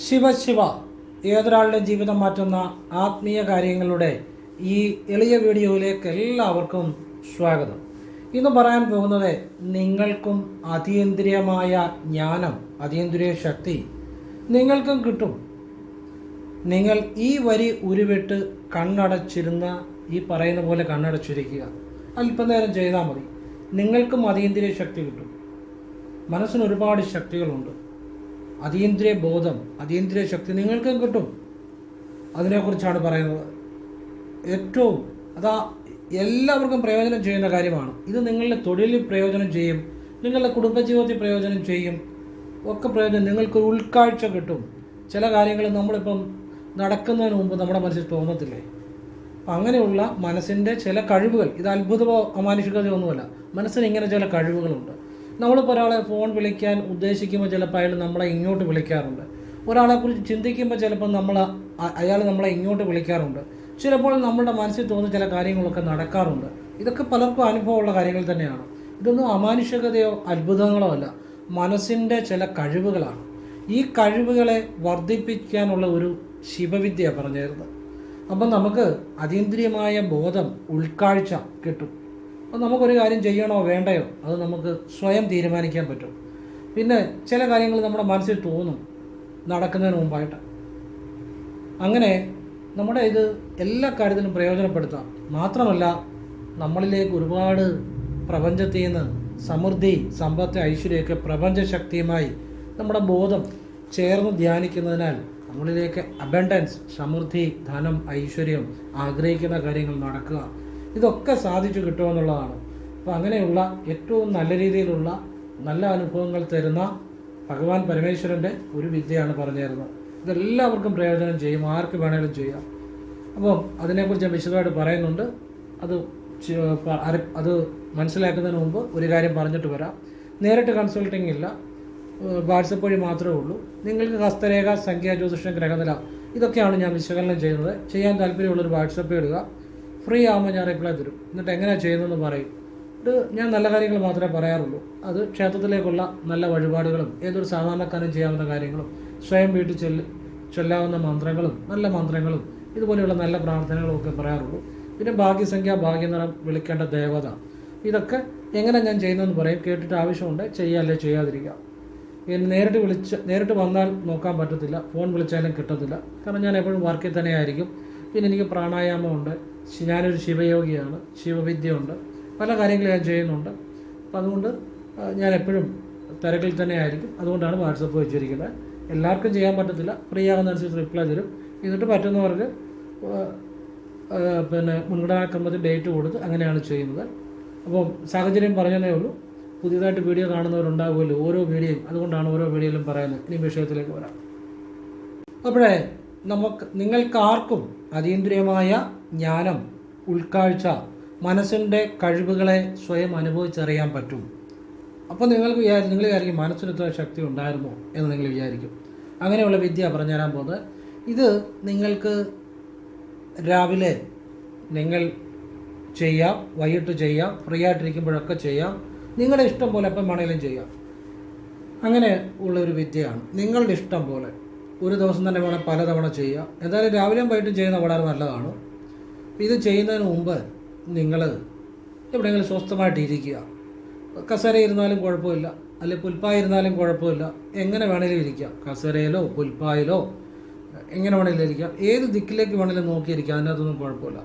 ശിവശിവ ഏതൊരാളുടെ ജീവിതം മാറ്റുന്ന ആത്മീയ കാര്യങ്ങളുടെ ഈ എളിയ വീഡിയോയിലേക്ക് എല്ലാവർക്കും സ്വാഗതം. ഇന്ന് പറയാൻ പോകുന്നത് നിങ്ങൾക്കും അതീന്ദ്രിയമായ ജ്ഞാനം അതീന്ദ്രിയ ശക്തി നിങ്ങൾക്കും കിട്ടും. നിങ്ങൾ ഈ വരി ഉരുവിട്ട് കണ്ണടച്ചിരുന്ന ഈ പറയുന്ന പോലെ കണ്ണടച്ചിരിക്കുക. അല്പനേരം ചെയ്താൽ മതി. നിങ്ങൾക്കും അതീന്ദ്രിയ ശക്തി കിട്ടും. മനസ്സിന് ഒരുപാട് ശക്തികളുണ്ട്. അതീന്ദ്രിയ ബോധം അതീന്ദ്രിയ ശക്തി നിങ്ങൾക്കും കിട്ടും. അതിനെക്കുറിച്ചാണ് പറയുന്നത്. ഏറ്റവും അതാ എല്ലാവർക്കും പ്രയോജനം ചെയ്യുന്ന കാര്യമാണ്. ഇത് നിങ്ങളുടെ തൊഴിലിൽ പ്രയോജനം ചെയ്യും നിങ്ങളുടെ കുടുംബജീവിതത്തിൽ പ്രയോജനം ചെയ്യും. ഒക്കെ പ്രയോജനം നിങ്ങൾക്ക് ഉൾക്കാഴ്ച കിട്ടും. ചില കാര്യങ്ങൾ നമ്മളിപ്പം നടക്കുന്നതിന് മുമ്പ് നമ്മുടെ മനസ്സിൽ തോന്നത്തില്ലേ? അപ്പം അങ്ങനെയുള്ള മനസ്സിന്റെ ചില കഴിവുകൾ ഇത് അത്ഭുതമോ അമാനുഷികതയോ ഒന്നുമല്ല. മനസ്സിന് ഇങ്ങനെ ചില കഴിവുകളുണ്ട്. നമ്മളിപ്പോൾ ഒരാളെ ഫോൺ വിളിക്കാൻ ഉദ്ദേശിക്കുമ്പോൾ ചിലപ്പോൾ അയാൾ നമ്മളെ ഇങ്ങോട്ട് വിളിക്കാറുണ്ട്. ഒരാളെക്കുറിച്ച് ചിന്തിക്കുമ്പോൾ ചിലപ്പോൾ നമ്മൾ അയാൾ നമ്മളെ ഇങ്ങോട്ട് വിളിക്കാറുണ്ട്. ചിലപ്പോൾ നമ്മുടെ മനസ്സിൽ തോന്നുന്ന ചില കാര്യങ്ങളൊക്കെ നടക്കാറുണ്ട്. ഇതൊക്കെ പലർക്കും അനുഭവമുള്ള കാര്യങ്ങൾ തന്നെയാണ്. ഇതൊന്നും അമാനുഷികതയോ അത്ഭുതങ്ങളോ അല്ല. മനസ്സിന്റെ ചില കഴിവുകളാണ്. ഈ കഴിവുകളെ വർദ്ധിപ്പിക്കാനുള്ള ഒരു ശിവവിദ്യ പറഞ്ഞിരുന്നത്. അപ്പം നമുക്ക് അതീന്ദ്രിയമായ ബോധം ഉൾക്കാഴ്ച കിട്ടും. അപ്പോൾ നമുക്കൊരു കാര്യം ചെയ്യണോ വേണ്ടയോ? അത് നമുക്ക് സ്വയം തീരുമാനിക്കാൻ പറ്റും. പിന്നെ ചില കാര്യങ്ങൾ നമ്മുടെ മനസ്സിൽ തോന്നും നടക്കുന്നതിന് മുമ്പായിട്ട്. അങ്ങനെ നമ്മുടെ ഇത് എല്ലാ കാര്യത്തിലും പ്രയോജനപ്പെടുത്താം. മാത്രമല്ല നമ്മളിലേക്ക് ഒരുപാട് പ്രപഞ്ചത്തിൽ നിന്ന് സമൃദ്ധി സമ്പത്ത് ഐശ്വര്യമൊക്കെ പ്രപഞ്ചശക്തിയുമായി നമ്മുടെ ബോധം ചേർന്ന് ധ്യാനിക്കുന്നതിനാൽ നമ്മളിലേക്ക് അബൻഡൻസ് സമൃദ്ധി ധനം ഐശ്വര്യം ആഗ്രഹിക്കുന്ന കാര്യങ്ങൾ നടക്കുക. ഇതൊക്കെ സാധിച്ചു കിട്ടുമെന്നുള്ളതാണ് അപ്പോൾ അങ്ങനെയുള്ള ഏറ്റവും നല്ല രീതിയിലുള്ള നല്ല അനുഭവങ്ങൾ തരുന്ന ഭഗവാൻ പരമേശ്വരന്റെ ഒരു വിദ്യയാണ് പറഞ്ഞു തരുന്നത് ഇതെല്ലാവർക്കും പ്രയോജനം ചെയ്യും ആർക്ക് വേണേലും ചെയ്യാം. അപ്പം അതിനെക്കുറിച്ച് ഞാൻ വിശദമായിട്ട് പറയുന്നുണ്ട്. അത് അത് മനസ്സിലാക്കുന്നതിന് മുമ്പ് ഒരു കാര്യം പറഞ്ഞിട്ട് വരാം. നേരിട്ട് കൺസൾട്ടിങ് ഇല്ല. വാട്സപ്പ് വഴി മാത്രമേ ഉള്ളൂ. നിങ്ങൾക്ക് ഹസ്തരേഖ സംഖ്യാ ജ്യോതിഷം ഗ്രഹനില ഇതൊക്കെയാണ് ഞാൻ വിശകലനം ചെയ്യുന്നത്. ചെയ്യാൻ താല്പര്യമുള്ളൊരു വാട്സപ്പ് ഇടുക. ഫ്രീ ആകുമ്പോൾ ഞാൻ റിപ്ലൈ തരും. എന്നിട്ട് എങ്ങനെയാണ് ചെയ്യുന്നതെന്ന് പറയും. ഇത് ഞാൻ നല്ല കാര്യങ്ങൾ മാത്രമേ പറയാറുള്ളൂ. അത് ക്ഷേത്രത്തിലേക്കുള്ള നല്ല വഴിപാടുകളും ഏതൊരു സാധാരണക്കാരനും ചെയ്യാവുന്ന കാര്യങ്ങളും സ്വയം വീട്ടിൽ ചെല്ല് ചൊല്ലാവുന്ന മന്ത്രങ്ങളും നല്ല മന്ത്രങ്ങളും ഇതുപോലെയുള്ള നല്ല പ്രാർത്ഥനകളും ഒക്കെ പറയാറുള്ളൂ. പിന്നെ ഭാഗ്യസംഖ്യ ഭാഗ്യനിറം വിളിക്കേണ്ട ദേവത. ഇതൊക്കെ എങ്ങനെ ഞാൻ ചെയ്യുന്നതെന്ന് പറയും. കേട്ടിട്ട് ആവശ്യമുണ്ട് ചെയ്യാല്ലേ ചെയ്യാതിരിക്കുക എന്നെ നേരിട്ട് വിളിച്ച് നേരിട്ട് വന്നാൽ നോക്കാൻ പറ്റത്തില്ല. ഫോൺ വിളിച്ചാലും കിട്ടത്തില്ല. കാരണം ഞാൻ എപ്പോഴും വർക്കിൽ തന്നെയായിരിക്കും. പിന്നെ എനിക്ക് പ്രാണായാമമുണ്ട്. ഞാനൊരു ശിവയോഗിയാണ്. ശിവവിദ്യയുണ്ട്. പല കാര്യങ്ങളും ഞാൻ ചെയ്യുന്നുണ്ട്. അപ്പം അതുകൊണ്ട് ഞാൻ എപ്പോഴും തിരക്കിൽ തന്നെ ആയിരിക്കും അതുകൊണ്ടാണ് വാട്സപ്പ് വെച്ചിരിക്കുന്നത്. എല്ലാവർക്കും ചെയ്യാൻ പറ്റത്തില്ല. ഫ്രീ ആകുന്നതനുസരിച്ച് റിപ്ലൈ തരും. എന്നിട്ട് പറ്റുന്നവർക്ക് പിന്നെ മുൻഗണനാ ക്രമത്തിൽ ഡേറ്റ് കൊടുത്ത് അങ്ങനെയാണ് ചെയ്യുന്നത്. അപ്പം സാഹചര്യം പറഞ്ഞതേ ഉള്ളൂ. പുതിയതായിട്ട് വീഡിയോ കാണുന്നവരുണ്ടാകുമല്ലോ ഓരോ വീഡിയോയും. അതുകൊണ്ടാണ് ഓരോ വീഡിയോയിലും പറയുന്നത്. ഇനി വിഷയത്തിലേക്ക് വരാം. അപ്പോഴേ നമുക്ക് നിങ്ങൾക്കാർക്കും അതീന്ദ്രിയമായ ജ്ഞാനം ഉൾക്കാഴ്ച മനസ്സിന്റെ കഴിവുകളെ സ്വയം അനുഭവിച്ചറിയാൻ പറ്റും. അപ്പോൾ നിങ്ങൾക്ക് വിചാരിക്കും നിങ്ങൾ വിചാരിക്കും മനസ്സിന് ഇത്ര ശക്തി ഉണ്ടായിരുന്നോ എന്ന് നിങ്ങൾ വിചാരിക്കും. അങ്ങനെയുള്ള വിദ്യ പറഞ്ഞുതരാൻ പോകുന്നത് ഇത് നിങ്ങൾക്ക് രാവിലെ നിങ്ങൾ ചെയ്യാം വൈകിട്ട് ചെയ്യാം ഫ്രീ ആയിട്ടിരിക്കുമ്പോഴൊക്കെ ചെയ്യാം. നിങ്ങളുടെ ഇഷ്ടം പോലെ എപ്പം വേണമെങ്കിലും ചെയ്യാം. അങ്ങനെ ഉള്ള ഒരു വിദ്യയാണ് നിങ്ങളുടെ ഇഷ്ടം പോലെ. ഒരു ദിവസം തന്നെ വേണം പലതവണ ചെയ്യുക എന്തായാലും രാവിലെയും വൈകിട്ടും ചെയ്യുന്ന വളരെ നല്ലതാണ്. ഇത് ചെയ്യുന്നതിന് മുമ്പ് നിങ്ങൾ എവിടെയെങ്കിലും സ്വസ്ഥമായിട്ട് ഇരിക്കുക. കസേര ഇരുന്നാലും കുഴപ്പമില്ല. അല്ലെങ്കിൽ പുൽപ്പായിരുന്നാലും കുഴപ്പമില്ല. എങ്ങനെ വേണേലും ഇരിക്കാം. കസേരയിലോ പുൽപ്പായിലോ എങ്ങനെ വേണേലും ഇരിക്കാം. ഏത് ദിക്കിലേക്ക് വേണേലും നോക്കിയിരിക്കാം. അതിനകത്തൊന്നും കുഴപ്പമില്ല.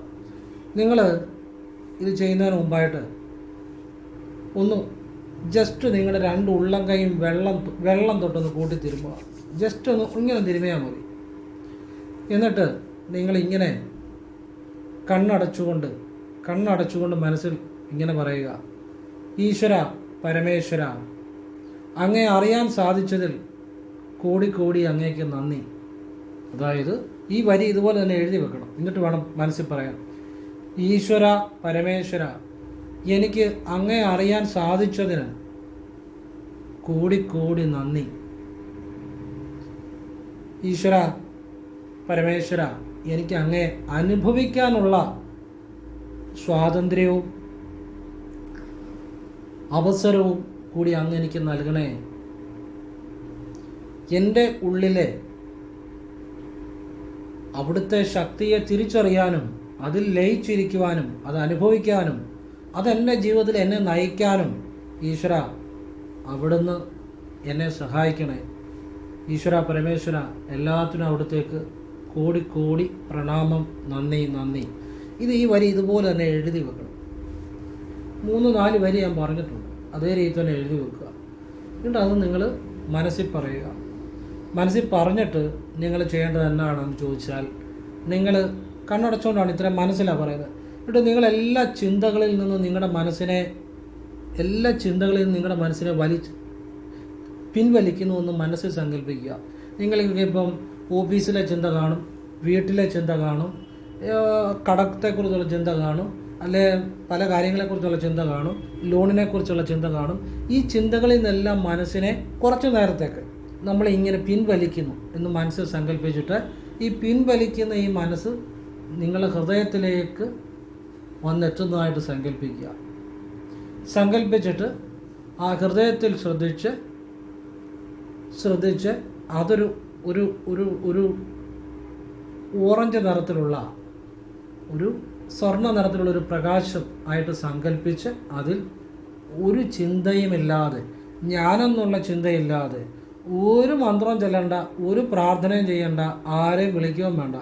നിങ്ങൾ ഇത് ചെയ്യുന്നതിന് മുമ്പായിട്ട് ഒന്ന് ജസ്റ്റ് നിങ്ങളുടെ രണ്ട് ഉള്ളം കൈയും വെള്ളം വെള്ളം തൊട്ടൊന്ന് കൂട്ടി തിരുമുക ജസ്റ്റ് ഒന്ന് ഇങ്ങനെ തിരുമയാൽ മതി. എന്നിട്ട് നിങ്ങൾ ഇങ്ങനെ കണ്ണടച്ചുകൊണ്ട് കണ്ണടച്ചുകൊണ്ട് മനസ്സിൽ ഇങ്ങനെ പറയുക ഈശ്വര പരമേശ്വര അങ്ങേ അറിയാൻ സാധിച്ചതിൽ കോടി അങ്ങേക്ക് നന്ദി. അതായത് ഈ വരി ഇതുപോലെ തന്നെ എഴുതി വെക്കണം. എന്നിട്ട് വേണം മനസ്സിൽ പറയാൻ. ഈശ്വര പരമേശ്വര എനിക്ക് അങ്ങേ അറിയാൻ സാധിച്ചതിന് കോടി കോടി നന്ദി. ഈശ്വര പരമേശ്വര എനിക്ക് അങ്ങേ അനുഭവിക്കാനുള്ള സ്വാതന്ത്ര്യവും അവസരവും കൂടി അങ്ങ് എനിക്ക് നൽകണേ. എന്റെ ഉള്ളിലെ അവിടുത്തെ ശക്തിയെ തിരിച്ചറിയാനും അതിൽ ലയിച്ചിരിക്കുവാനും അത് അനുഭവിക്കാനും അതെന്റെ ജീവിതത്തിൽ എന്നെ നയിക്കാനും ഈശ്വര അവിടുന്ന് എന്നെ സഹായിക്കണേ. ഈശ്വര പരമേശ്വര എല്ലാത്തിനും അവിടത്തേക്ക് കോടി കോടി പ്രണാമം നന്ദി നന്ദി. ഇത് ഈ വരി ഇതുപോലെ തന്നെ എഴുതി വെക്കണം. മൂന്ന് നാല് വരി ഞാൻ പറഞ്ഞിട്ടുണ്ട്. അതേ രീതി തന്നെ എഴുതി വെക്കുക. എന്നിട്ട് അത് നിങ്ങൾ മനസ്സിൽ പറയുക. മനസ്സിൽ പറഞ്ഞിട്ട് നിങ്ങൾ ചെയ്യേണ്ടത് എന്നാണെന്ന് ചോദിച്ചാൽ നിങ്ങൾ കണ്ണടച്ചുകൊണ്ടാണ് ഇത്ര മനസ്സിലാണ് പറയുന്നത്. എന്നിട്ട് നിങ്ങളെല്ലാ ചിന്തകളിൽ നിന്നും നിങ്ങളുടെ മനസ്സിനെ എല്ലാ ചിന്തകളിൽ നിന്നും നിങ്ങളുടെ മനസ്സിനെ വലി പിൻവലിക്കുന്നു എന്ന് മനസ്സിൽ സങ്കല്പിക്കുക നിങ്ങൾ ഇപ്പം ഓഫീസിലെ ചിന്ത കാണും വീട്ടിലെ ചിന്ത കാണും കടത്തെക്കുറിച്ചുള്ള ചിന്ത കാണും അല്ലെ പല കാര്യങ്ങളെക്കുറിച്ചുള്ള ചിന്ത കാണും ലോണിനെ കുറിച്ചുള്ള ചിന്ത കാണും. ഈ ചിന്തകളിൽ നിന്നെല്ലാം മനസ്സിനെ കുറച്ചു നേരത്തേക്ക് നമ്മൾ ഇങ്ങനെ പിൻവലിക്കുന്നു എന്ന് മനസ്സിൽ സങ്കല്പിച്ചിട്ട് ഈ പിൻവലിക്കുന്ന ഈ മനസ്സ് നിങ്ങളുടെ ഹൃദയത്തിലേക്ക് വന്നെത്തുന്നതായിട്ട് സങ്കല്പിക്കുക സങ്കല്പിച്ചിട്ട് ആ ഹൃദയത്തിൽ ശ്രദ്ധിച്ച് ശ്രദ്ധിച്ച് അതൊരു ഒരു ഒരു ഒരു ഓറഞ്ച് നിറത്തിലുള്ള ഒരു സ്വർണ നിറത്തിലുള്ള ഒരു പ്രകാശം ആയിട്ട് സങ്കല്പിച്ച് അതിൽ ഒരു ചിന്തയുമില്ലാതെ ഞാനെന്നുള്ള ചിന്തയില്ലാതെ ഒരു മന്ത്രം ചെല്ലണ്ട ഒരു പ്രാർത്ഥനയും ചെയ്യണ്ട ആരെയും വിളിക്കുകയും വേണ്ട.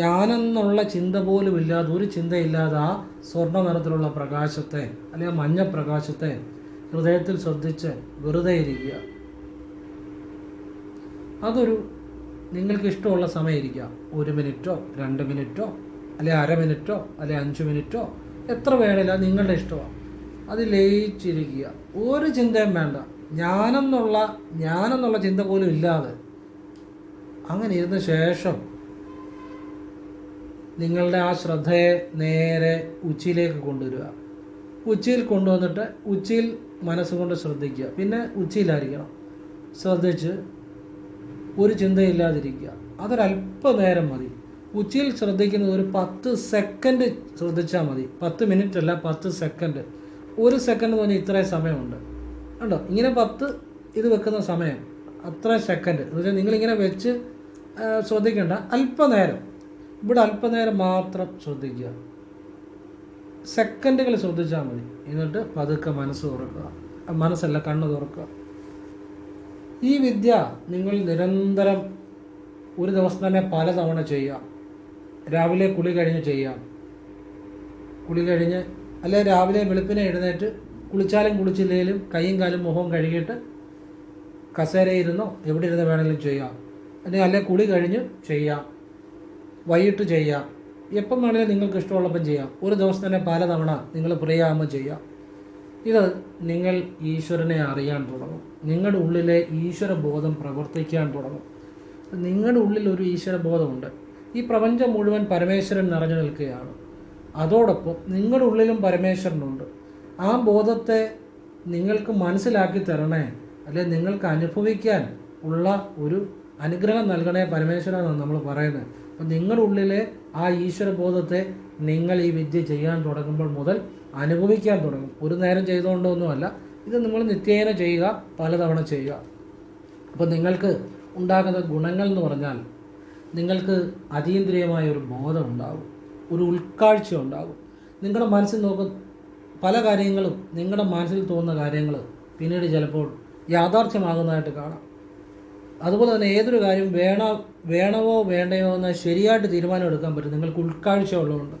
ഞാനെന്നുള്ള ചിന്ത പോലും ഇല്ലാതെ ഒരു ചിന്തയില്ലാതെ ആ സ്വർണ നിറത്തിലുള്ള പ്രകാശത്തെ അല്ലെങ്കിൽ മഞ്ഞ പ്രകാശത്തെ ഹൃദയത്തിൽ ശ്രദ്ധിച്ച് വെറുതെ ഇരിക്കുക. അതൊരു നിങ്ങൾക്ക് ഇഷ്ടമുള്ള സമയമായിരിക്കാം. ഒരു മിനിറ്റോ രണ്ട് മിനിറ്റോ അല്ലെ അര മിനിറ്റോ അല്ലെ അഞ്ച് മിനിറ്റോ എത്ര വേണമില്ല നിങ്ങളുടെ ഇഷ്ടമാണ്. അത് ലയിച്ചിരിക്കുക. ഒരു ചിന്തയും വേണ്ട. ഞാനെന്നുള്ള ഞാനെന്നുള്ള ചിന്ത പോലും ഇല്ലാതെ അങ്ങനെ ഇരുന്ന ശേഷം നിങ്ങളുടെ ആ ശ്രദ്ധയെ നേരെ ഉച്ചയിലേക്ക് കൊണ്ടുവരിക. ഉച്ചയിൽ കൊണ്ടുവന്നിട്ട് ഉച്ചയിൽ മനസ്സുകൊണ്ട് ശ്രദ്ധിക്കുക. പിന്നെ ഉച്ചയിലായിരിക്കണം. ശ്രദ്ധിച്ച് ഒരു ചിന്തയില്ലാതിരിക്കുക. അതൊരല്പനേരം മതി. ഉച്ചയിൽ ശ്രദ്ധിക്കുന്നത് ഒരു പത്ത് സെക്കൻഡ് ശ്രദ്ധിച്ചാൽ മതി. പത്ത് മിനിറ്റ് അല്ല പത്ത് സെക്കൻഡ് ഒരു സെക്കൻഡ് എന്ന് പറഞ്ഞാൽ ഇത്രയും സമയമുണ്ട്. കണ്ടോ? ഇങ്ങനെ പത്ത് ഇത് വെക്കുന്ന സമയം അത്ര സെക്കൻഡ് എന്ന് വെച്ചാൽ നിങ്ങളിങ്ങനെ വെച്ച് ശ്രദ്ധിക്കേണ്ട. അല്പനേരം. ഇവിടെ അല്പനേരം മാത്രം ശ്രദ്ധിക്കുക. സെക്കൻഡുകൾ ശ്രദ്ധിച്ചാൽ മതി. എന്നിട്ട് പതുക്കെ മനസ്സ് തുറക്കുക. മനസ്സല്ല കണ്ണ് തുറക്കുക. ഈ വിദ്യ നിങ്ങൾ നിരന്തരം ഒരു ദിവസം തന്നെ പലതവണ ചെയ്യാം രാവിലെ കുളി കഴിഞ്ഞ് ചെയ്യാം കുളി കഴിഞ്ഞ് അല്ലെ രാവിലെ വെളുപ്പിനെ എഴുന്നേറ്റ് കുളിച്ചാലും കുളിച്ചില്ലെങ്കിലും കൈയും കാലും മുഖവും കഴുകിയിട്ട് കസേരയിരുന്നോ എവിടെ ഇരുന്ന് വേണമെങ്കിലും ചെയ്യാം അല്ലെങ്കിൽ അല്ലെ കുളി കഴിഞ്ഞ് ചെയ്യാം വൈകിട്ട് ചെയ്യാം എപ്പം വേണമെങ്കിലും നിങ്ങൾക്ക് ഇഷ്ടമുള്ളപ്പം ചെയ്യാം ഒരു ദിവസം തന്നെ പലതവണ നിങ്ങൾ പ്രിയാകുമ്പോൾ ചെയ്യാം ഇത് നിങ്ങൾ ഈശ്വരനെ അറിയാൻ തുടങ്ങും. നിങ്ങളുടെ ഉള്ളിലെ ഈശ്വര ബോധം പ്രവർത്തിക്കാൻ തുടങ്ങും. നിങ്ങളുടെ ഉള്ളിൽ ഒരു ഈശ്വര ബോധമുണ്ട് ഈ പ്രപഞ്ചം മുഴുവൻ പരമേശ്വരൻ നിറഞ്ഞു നിൽക്കുകയാണ്. അതോടൊപ്പം നിങ്ങളുടെ ഉള്ളിലും പരമേശ്വരനുണ്ട്. ആ ബോധത്തെ നിങ്ങൾക്ക് മനസ്സിലാക്കി തരണേ അല്ലെ നിങ്ങൾക്ക് അനുഭവിക്കാൻ ഉള്ള ഒരു അനുഗ്രഹം നൽകണേ പരമേശ്വരൻ എന്നാണ് നമ്മൾ പറയുന്നത്. അപ്പം നിങ്ങളുടെ ഉള്ളിലെ ആ ഈശ്വര ബോധത്തെ നിങ്ങൾ ഈ വിദ്യ ചെയ്യാൻ തുടങ്ങുമ്പോൾ മുതൽ അനുഭവിക്കാൻ തുടങ്ങും. ഒരു നേരം ചെയ്തുകൊണ്ടൊന്നുമല്ല ഇത് നിങ്ങൾ നിത്യേന ചെയ്യുക പലതവണ ചെയ്യുക. അപ്പോൾ നിങ്ങൾക്ക് ഉണ്ടാകുന്ന ഗുണങ്ങൾ എന്ന് പറഞ്ഞാൽ നിങ്ങൾക്ക് അതീന്ദ്രിയമായ ഒരു ബോധം ഉണ്ടാകും ഒരു ഉൾക്കാഴ്ച ഉണ്ടാകും. നിങ്ങളുടെ മനസ്സിൽ നോക്കുന്ന പല കാര്യങ്ങളും നിങ്ങളുടെ മനസ്സിൽ തോന്നുന്ന കാര്യങ്ങൾ പിന്നീട് ചിലപ്പോൾ യാഥാർത്ഥ്യമാകുന്നതായിട്ട് കാണാം. അതുപോലെ തന്നെ ഏതൊരു കാര്യം വേണ വേണമോ വേണ്ടയോ എന്ന് ശരിയായിട്ട് തീരുമാനം എടുക്കാൻ പറ്റും. നിങ്ങൾക്ക് ഉൾക്കാഴ്ച ഉള്ളതുകൊണ്ട്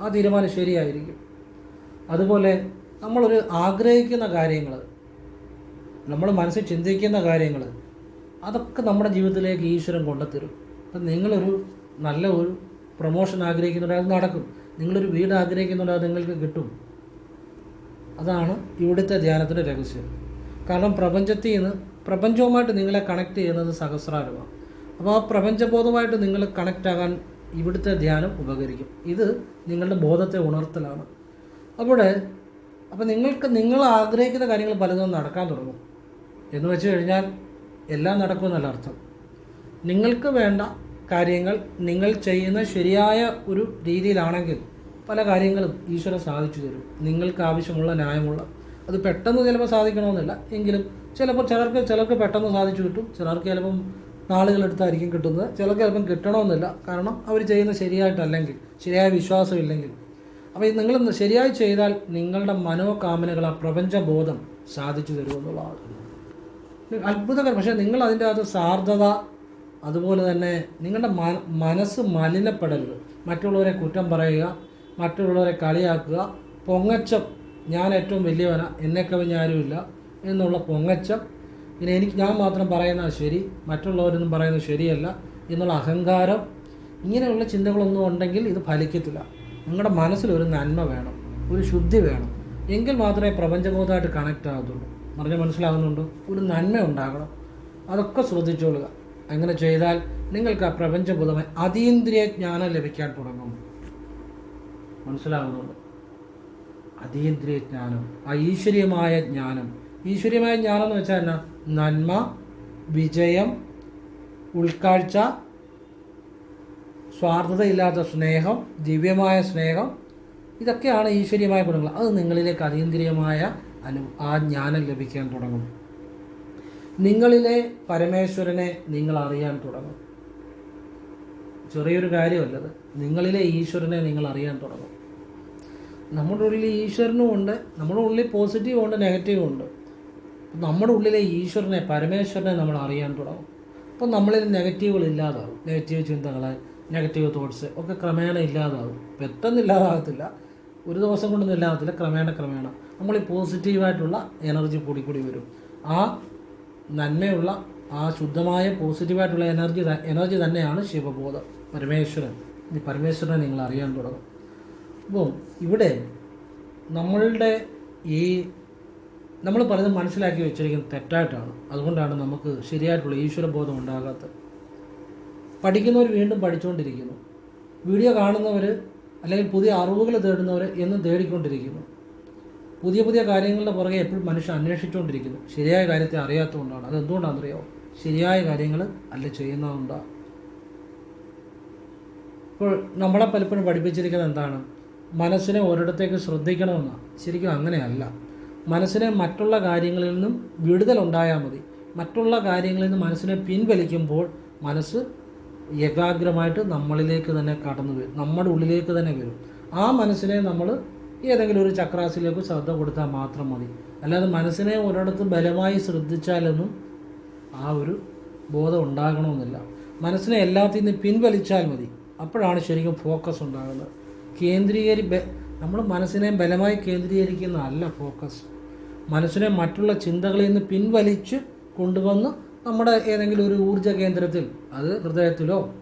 ആ തീരുമാനം ശരിയായിരിക്കും. അതുപോലെ നമ്മളൊരു ആഗ്രഹിക്കുന്ന കാര്യങ്ങൾ നമ്മൾ മനസ്സിൽ ചിന്തിക്കുന്ന കാര്യങ്ങൾ അതൊക്കെ നമ്മുടെ ജീവിതത്തിലേക്ക് ഈശ്വരൻ കൊണ്ടുത്തരും അപ്പം നിങ്ങളൊരു നല്ല ഒരു പ്രൊമോഷൻ ആഗ്രഹിക്കുന്നുണ്ടെങ്കിൽ അത് നടക്കും. നിങ്ങളൊരു വീട് ആഗ്രഹിക്കുന്നുണ്ടെങ്കിൽ അത് നിങ്ങൾക്ക് കിട്ടും. അതാണ് ഇവിടുത്തെ ധ്യാനത്തിന്റെ രഹസ്യം. കാരണം പ്രപഞ്ചത്തിൽ നിന്ന് പ്രപഞ്ചവുമായിട്ട് നിങ്ങളെ കണക്ട് ചെയ്യുന്നത് സഹസ്രാരമാണ് അപ്പോൾ ആ പ്രപഞ്ചബോധമായിട്ട് നിങ്ങൾ കണക്റ്റ് ആകാൻ ഇവിടുത്തെ ധ്യാനം ഉപകരിക്കും. ഇത് നിങ്ങളുടെ ബോധത്തെ ഉണർത്തലാണ്. അവിടെ അപ്പോൾ നിങ്ങൾക്ക് നിങ്ങൾ ആഗ്രഹിക്കുന്ന കാര്യങ്ങൾ പലതും നടക്കാൻ തുടങ്ങും. എന്ന് വെച്ച് കഴിഞ്ഞാൽ എല്ലാം നടക്കുമെന്നല്ല അർത്ഥം. നിങ്ങൾക്ക് വേണ്ട കാര്യങ്ങൾ നിങ്ങൾ ചെയ്യുന്ന ശരിയായ ഒരു രീതിയിലാണെങ്കിൽ പല കാര്യങ്ങളും ഈശ്വരൻ സാധിച്ചു തരും. നിങ്ങൾക്ക് ആവശ്യമുള്ള ന്യായമുള്ള അത് പെട്ടെന്ന് ചിലപ്പോൾ സാധിക്കണമെന്നില്ല. എങ്കിലും ചിലപ്പോൾ ചിലർക്ക് ചിലർക്ക് പെട്ടെന്ന് സാധിച്ചു കിട്ടും. ചിലർക്ക് ചിലപ്പം നാളുകളെടുത്തായിരിക്കും കിട്ടുന്നത്. ചിലർക്ക് ചിലപ്പം കിട്ടണമെന്നില്ല. കാരണം അവർ ചെയ്യുന്ന ശരിയായിട്ടല്ലെങ്കിൽ ശരിയായ വിശ്വാസമില്ലെങ്കിൽ അപ്പോൾ നിങ്ങൾ ശരിയായി ചെയ്താൽ നിങ്ങളുടെ മനോകാമനകൾ ആ പ്രപഞ്ചബോധം സാധിച്ചു തരുമെന്നുള്ളതാണ്. അത്ഭുതകരം. പക്ഷേ നിങ്ങൾ അതിന്റെ അകത്ത് സാർദ്ധത അതുപോലെ തന്നെ നിങ്ങളുടെ മനസ്സ് മലിനപ്പെടരുത്. മറ്റുള്ളവരെ കുറ്റം പറയുക മറ്റുള്ളവരെ കളിയാക്കുക പൊങ്ങച്ചം ഞാൻ ഏറ്റവും വലിയവന എന്നെ ആരുമില്ല എന്നുള്ള പൊങ്ങച്ചം. പിന്നെ എനിക്ക് ഞാൻ മാത്രം പറയുന്നത് ശരി മറ്റുള്ളവരൊന്നും പറയുന്നത് ശരിയല്ല എന്നുള്ള അഹങ്കാരം. ഇങ്ങനെയുള്ള ചിന്തകളൊന്നും ഉണ്ടെങ്കിൽ ഇത് ഫലിക്കത്തില്ല. നിങ്ങളുടെ മനസ്സിലൊരു നന്മ വേണം ഒരു ശുദ്ധി വേണം. എങ്കിൽ മാത്രമേ പ്രപഞ്ചബോധമായിട്ട് കണക്റ്റ് ആകത്തുള്ളൂ. പറഞ്ഞാൽ മനസ്സിലാകുന്നുണ്ടോ? ഒരു നന്മ ഉണ്ടാകണം. അതൊക്കെ ശ്രദ്ധിച്ചോളുക. അങ്ങനെ ചെയ്താൽ നിങ്ങൾക്ക് ആ പ്രപഞ്ചബോധമായി അതീന്ദ്രിയ ജ്ഞാനം ലഭിക്കാൻ തുടങ്ങും. മനസ്സിലാകുന്നുണ്ട്? അതീന്ദ്രിയ ജ്ഞാനം ആ ഈശ്വരീയമായ ജ്ഞാനം. ഈശ്വരീയമായ ജ്ഞാനം എന്ന് വെച്ചാൽ എന്നാ? നന്മ വിജയം ഉൾക്കാഴ്ച സ്വാർത്ഥതയില്ലാത്ത സ്നേഹം ദിവ്യമായ സ്നേഹം ഇതൊക്കെയാണ് ഈശ്വരീയമായ ഗുണങ്ങൾ. അത് നിങ്ങളിലേക്ക് അതീന്ദ്രിയമായ അനു ആ ജ്ഞാനം ലഭിക്കാൻ തുടങ്ങും. നിങ്ങളിലെ പരമേശ്വരനെ നിങ്ങൾ അറിയാൻ തുടങ്ങും. ചെറിയൊരു കാര്യമല്ലത് നിങ്ങളിലെ ഈശ്വരനെ നിങ്ങൾ അറിയാൻ തുടങ്ങും. നമ്മുടെ ഉള്ളിൽ ഈശ്വരനും ഉണ്ട്. നമ്മുടെ ഉള്ളിൽ പോസിറ്റീവും ഉണ്ട് നെഗറ്റീവും ഉണ്ട്. നമ്മുടെ ഉള്ളിലെ ഈശ്വരനെ പരമേശ്വരനെ നമ്മൾ അറിയാൻ തുടങ്ങും. അപ്പം നമ്മളിൽ നെഗറ്റീവുകൾ ഇല്ലാതാവും. നെഗറ്റീവ് ചിന്തകൾ നെഗറ്റീവ് തോട്ട്സ് ഒക്കെ ക്രമേണ ഇല്ലാതാവും. പെട്ടെന്ന് ഇല്ലാതാകത്തില്ല. ഒരു ദിവസം കൊണ്ടൊന്നും ഇല്ലാകത്തില്ല ക്രമേണ ക്രമേണ. നമ്മൾ ഈ പോസിറ്റീവായിട്ടുള്ള എനർജി കൂടി കൂടി വരും. ആ നന്മയുള്ള ആ ശുദ്ധമായ പോസിറ്റീവായിട്ടുള്ള എനർജി എനർജി തന്നെയാണ് ശിവബോധം. പരമേശ്വരൻ. ഈ പരമേശ്വരനെ നിങ്ങൾ അറിയാൻ തുടങ്ങും. അപ്പോൾ ഇവിടെ നമ്മളുടെ ഈ നമ്മൾ പലതും മനസ്സിലാക്കി വെച്ചിരിക്കുന്നത് തെറ്റായിട്ടാണ്. അതുകൊണ്ടാണ് നമുക്ക് ശരിയായിട്ടുള്ള ഈശ്വരബോധം ഉണ്ടാകാത്തത്. പഠിക്കുന്നവർ വീണ്ടും പഠിച്ചുകൊണ്ടിരിക്കുന്നു വീഡിയോ കാണുന്നവർ അല്ലെങ്കിൽ പുതിയ അറിവുകൾ തേടുന്നവർ എന്നും തേടിക്കൊണ്ടിരിക്കുന്നു. പുതിയ പുതിയ കാര്യങ്ങളുടെ പുറകെ എപ്പോഴും മനുഷ്യൻ അന്വേഷിച്ചുകൊണ്ടിരിക്കുന്നു ശരിയായ കാര്യത്തെ അറിയാത്തതുകൊണ്ടാണ്. അത് എന്തുകൊണ്ടാണെന്നറിയാമോ ശരിയായ കാര്യങ്ങൾ അല്ല ചെയ്യുന്നതുകൊണ്ടാണ് ഇപ്പോൾ നമ്മളെ പലപ്പോഴും പഠിപ്പിച്ചിരിക്കുന്നത് എന്താണ്? മനസ്സിനെ ഒരിടത്തേക്ക് ശ്രദ്ധിക്കണമെന്നാണ് ശരിക്കും അങ്ങനെയല്ല. മനസ്സിനെ മറ്റുള്ള കാര്യങ്ങളിൽ നിന്നും വിടുതലുണ്ടായാൽ മതി. മറ്റുള്ള കാര്യങ്ങളിൽ നിന്ന് മനസ്സിനെ പിൻവലിക്കുമ്പോൾ മനസ്സ് ഏകാഗ്രമായിട്ട് നമ്മളിലേക്ക് തന്നെ കടന്നു വരും. നമ്മുടെ ഉള്ളിലേക്ക് തന്നെ വരും. ആ മനസ്സിനെ നമ്മൾ ഏതെങ്കിലും ഒരു ചക്രാസിലേക്ക് ശ്രദ്ധ കൊടുത്താൽ മാത്രം മതി. അല്ലാതെ മനസ്സിനെ ഒരിടത്ത് ബലമായി ശ്രദ്ധിച്ചാലൊന്നും ആ ഒരു ബോധം ഉണ്ടാകണമെന്നില്ല. മനസ്സിനെ എല്ലാത്തിൽ നിന്ന് പിൻവലിച്ചാൽ മതി. അപ്പോഴാണ് ശരിക്കും ഫോക്കസ് ഉണ്ടാകുന്നത്. കേന്ദ്രീകരി നമ്മൾ മനസ്സിനെ ബലമായി കേന്ദ്രീകരിക്കുന്നതല്ല ഫോക്കസ് മനസ്സിനെ മറ്റുള്ള ചിന്തകളിൽ നിന്ന് പിൻവലിച്ച് കൊണ്ടുവന്ന് നമ്മുടെ ഏതെങ്കിലും ഒരു ഊർജ കേന്ദ്രത്തിൽ അത് ഹൃദയത്തിലോ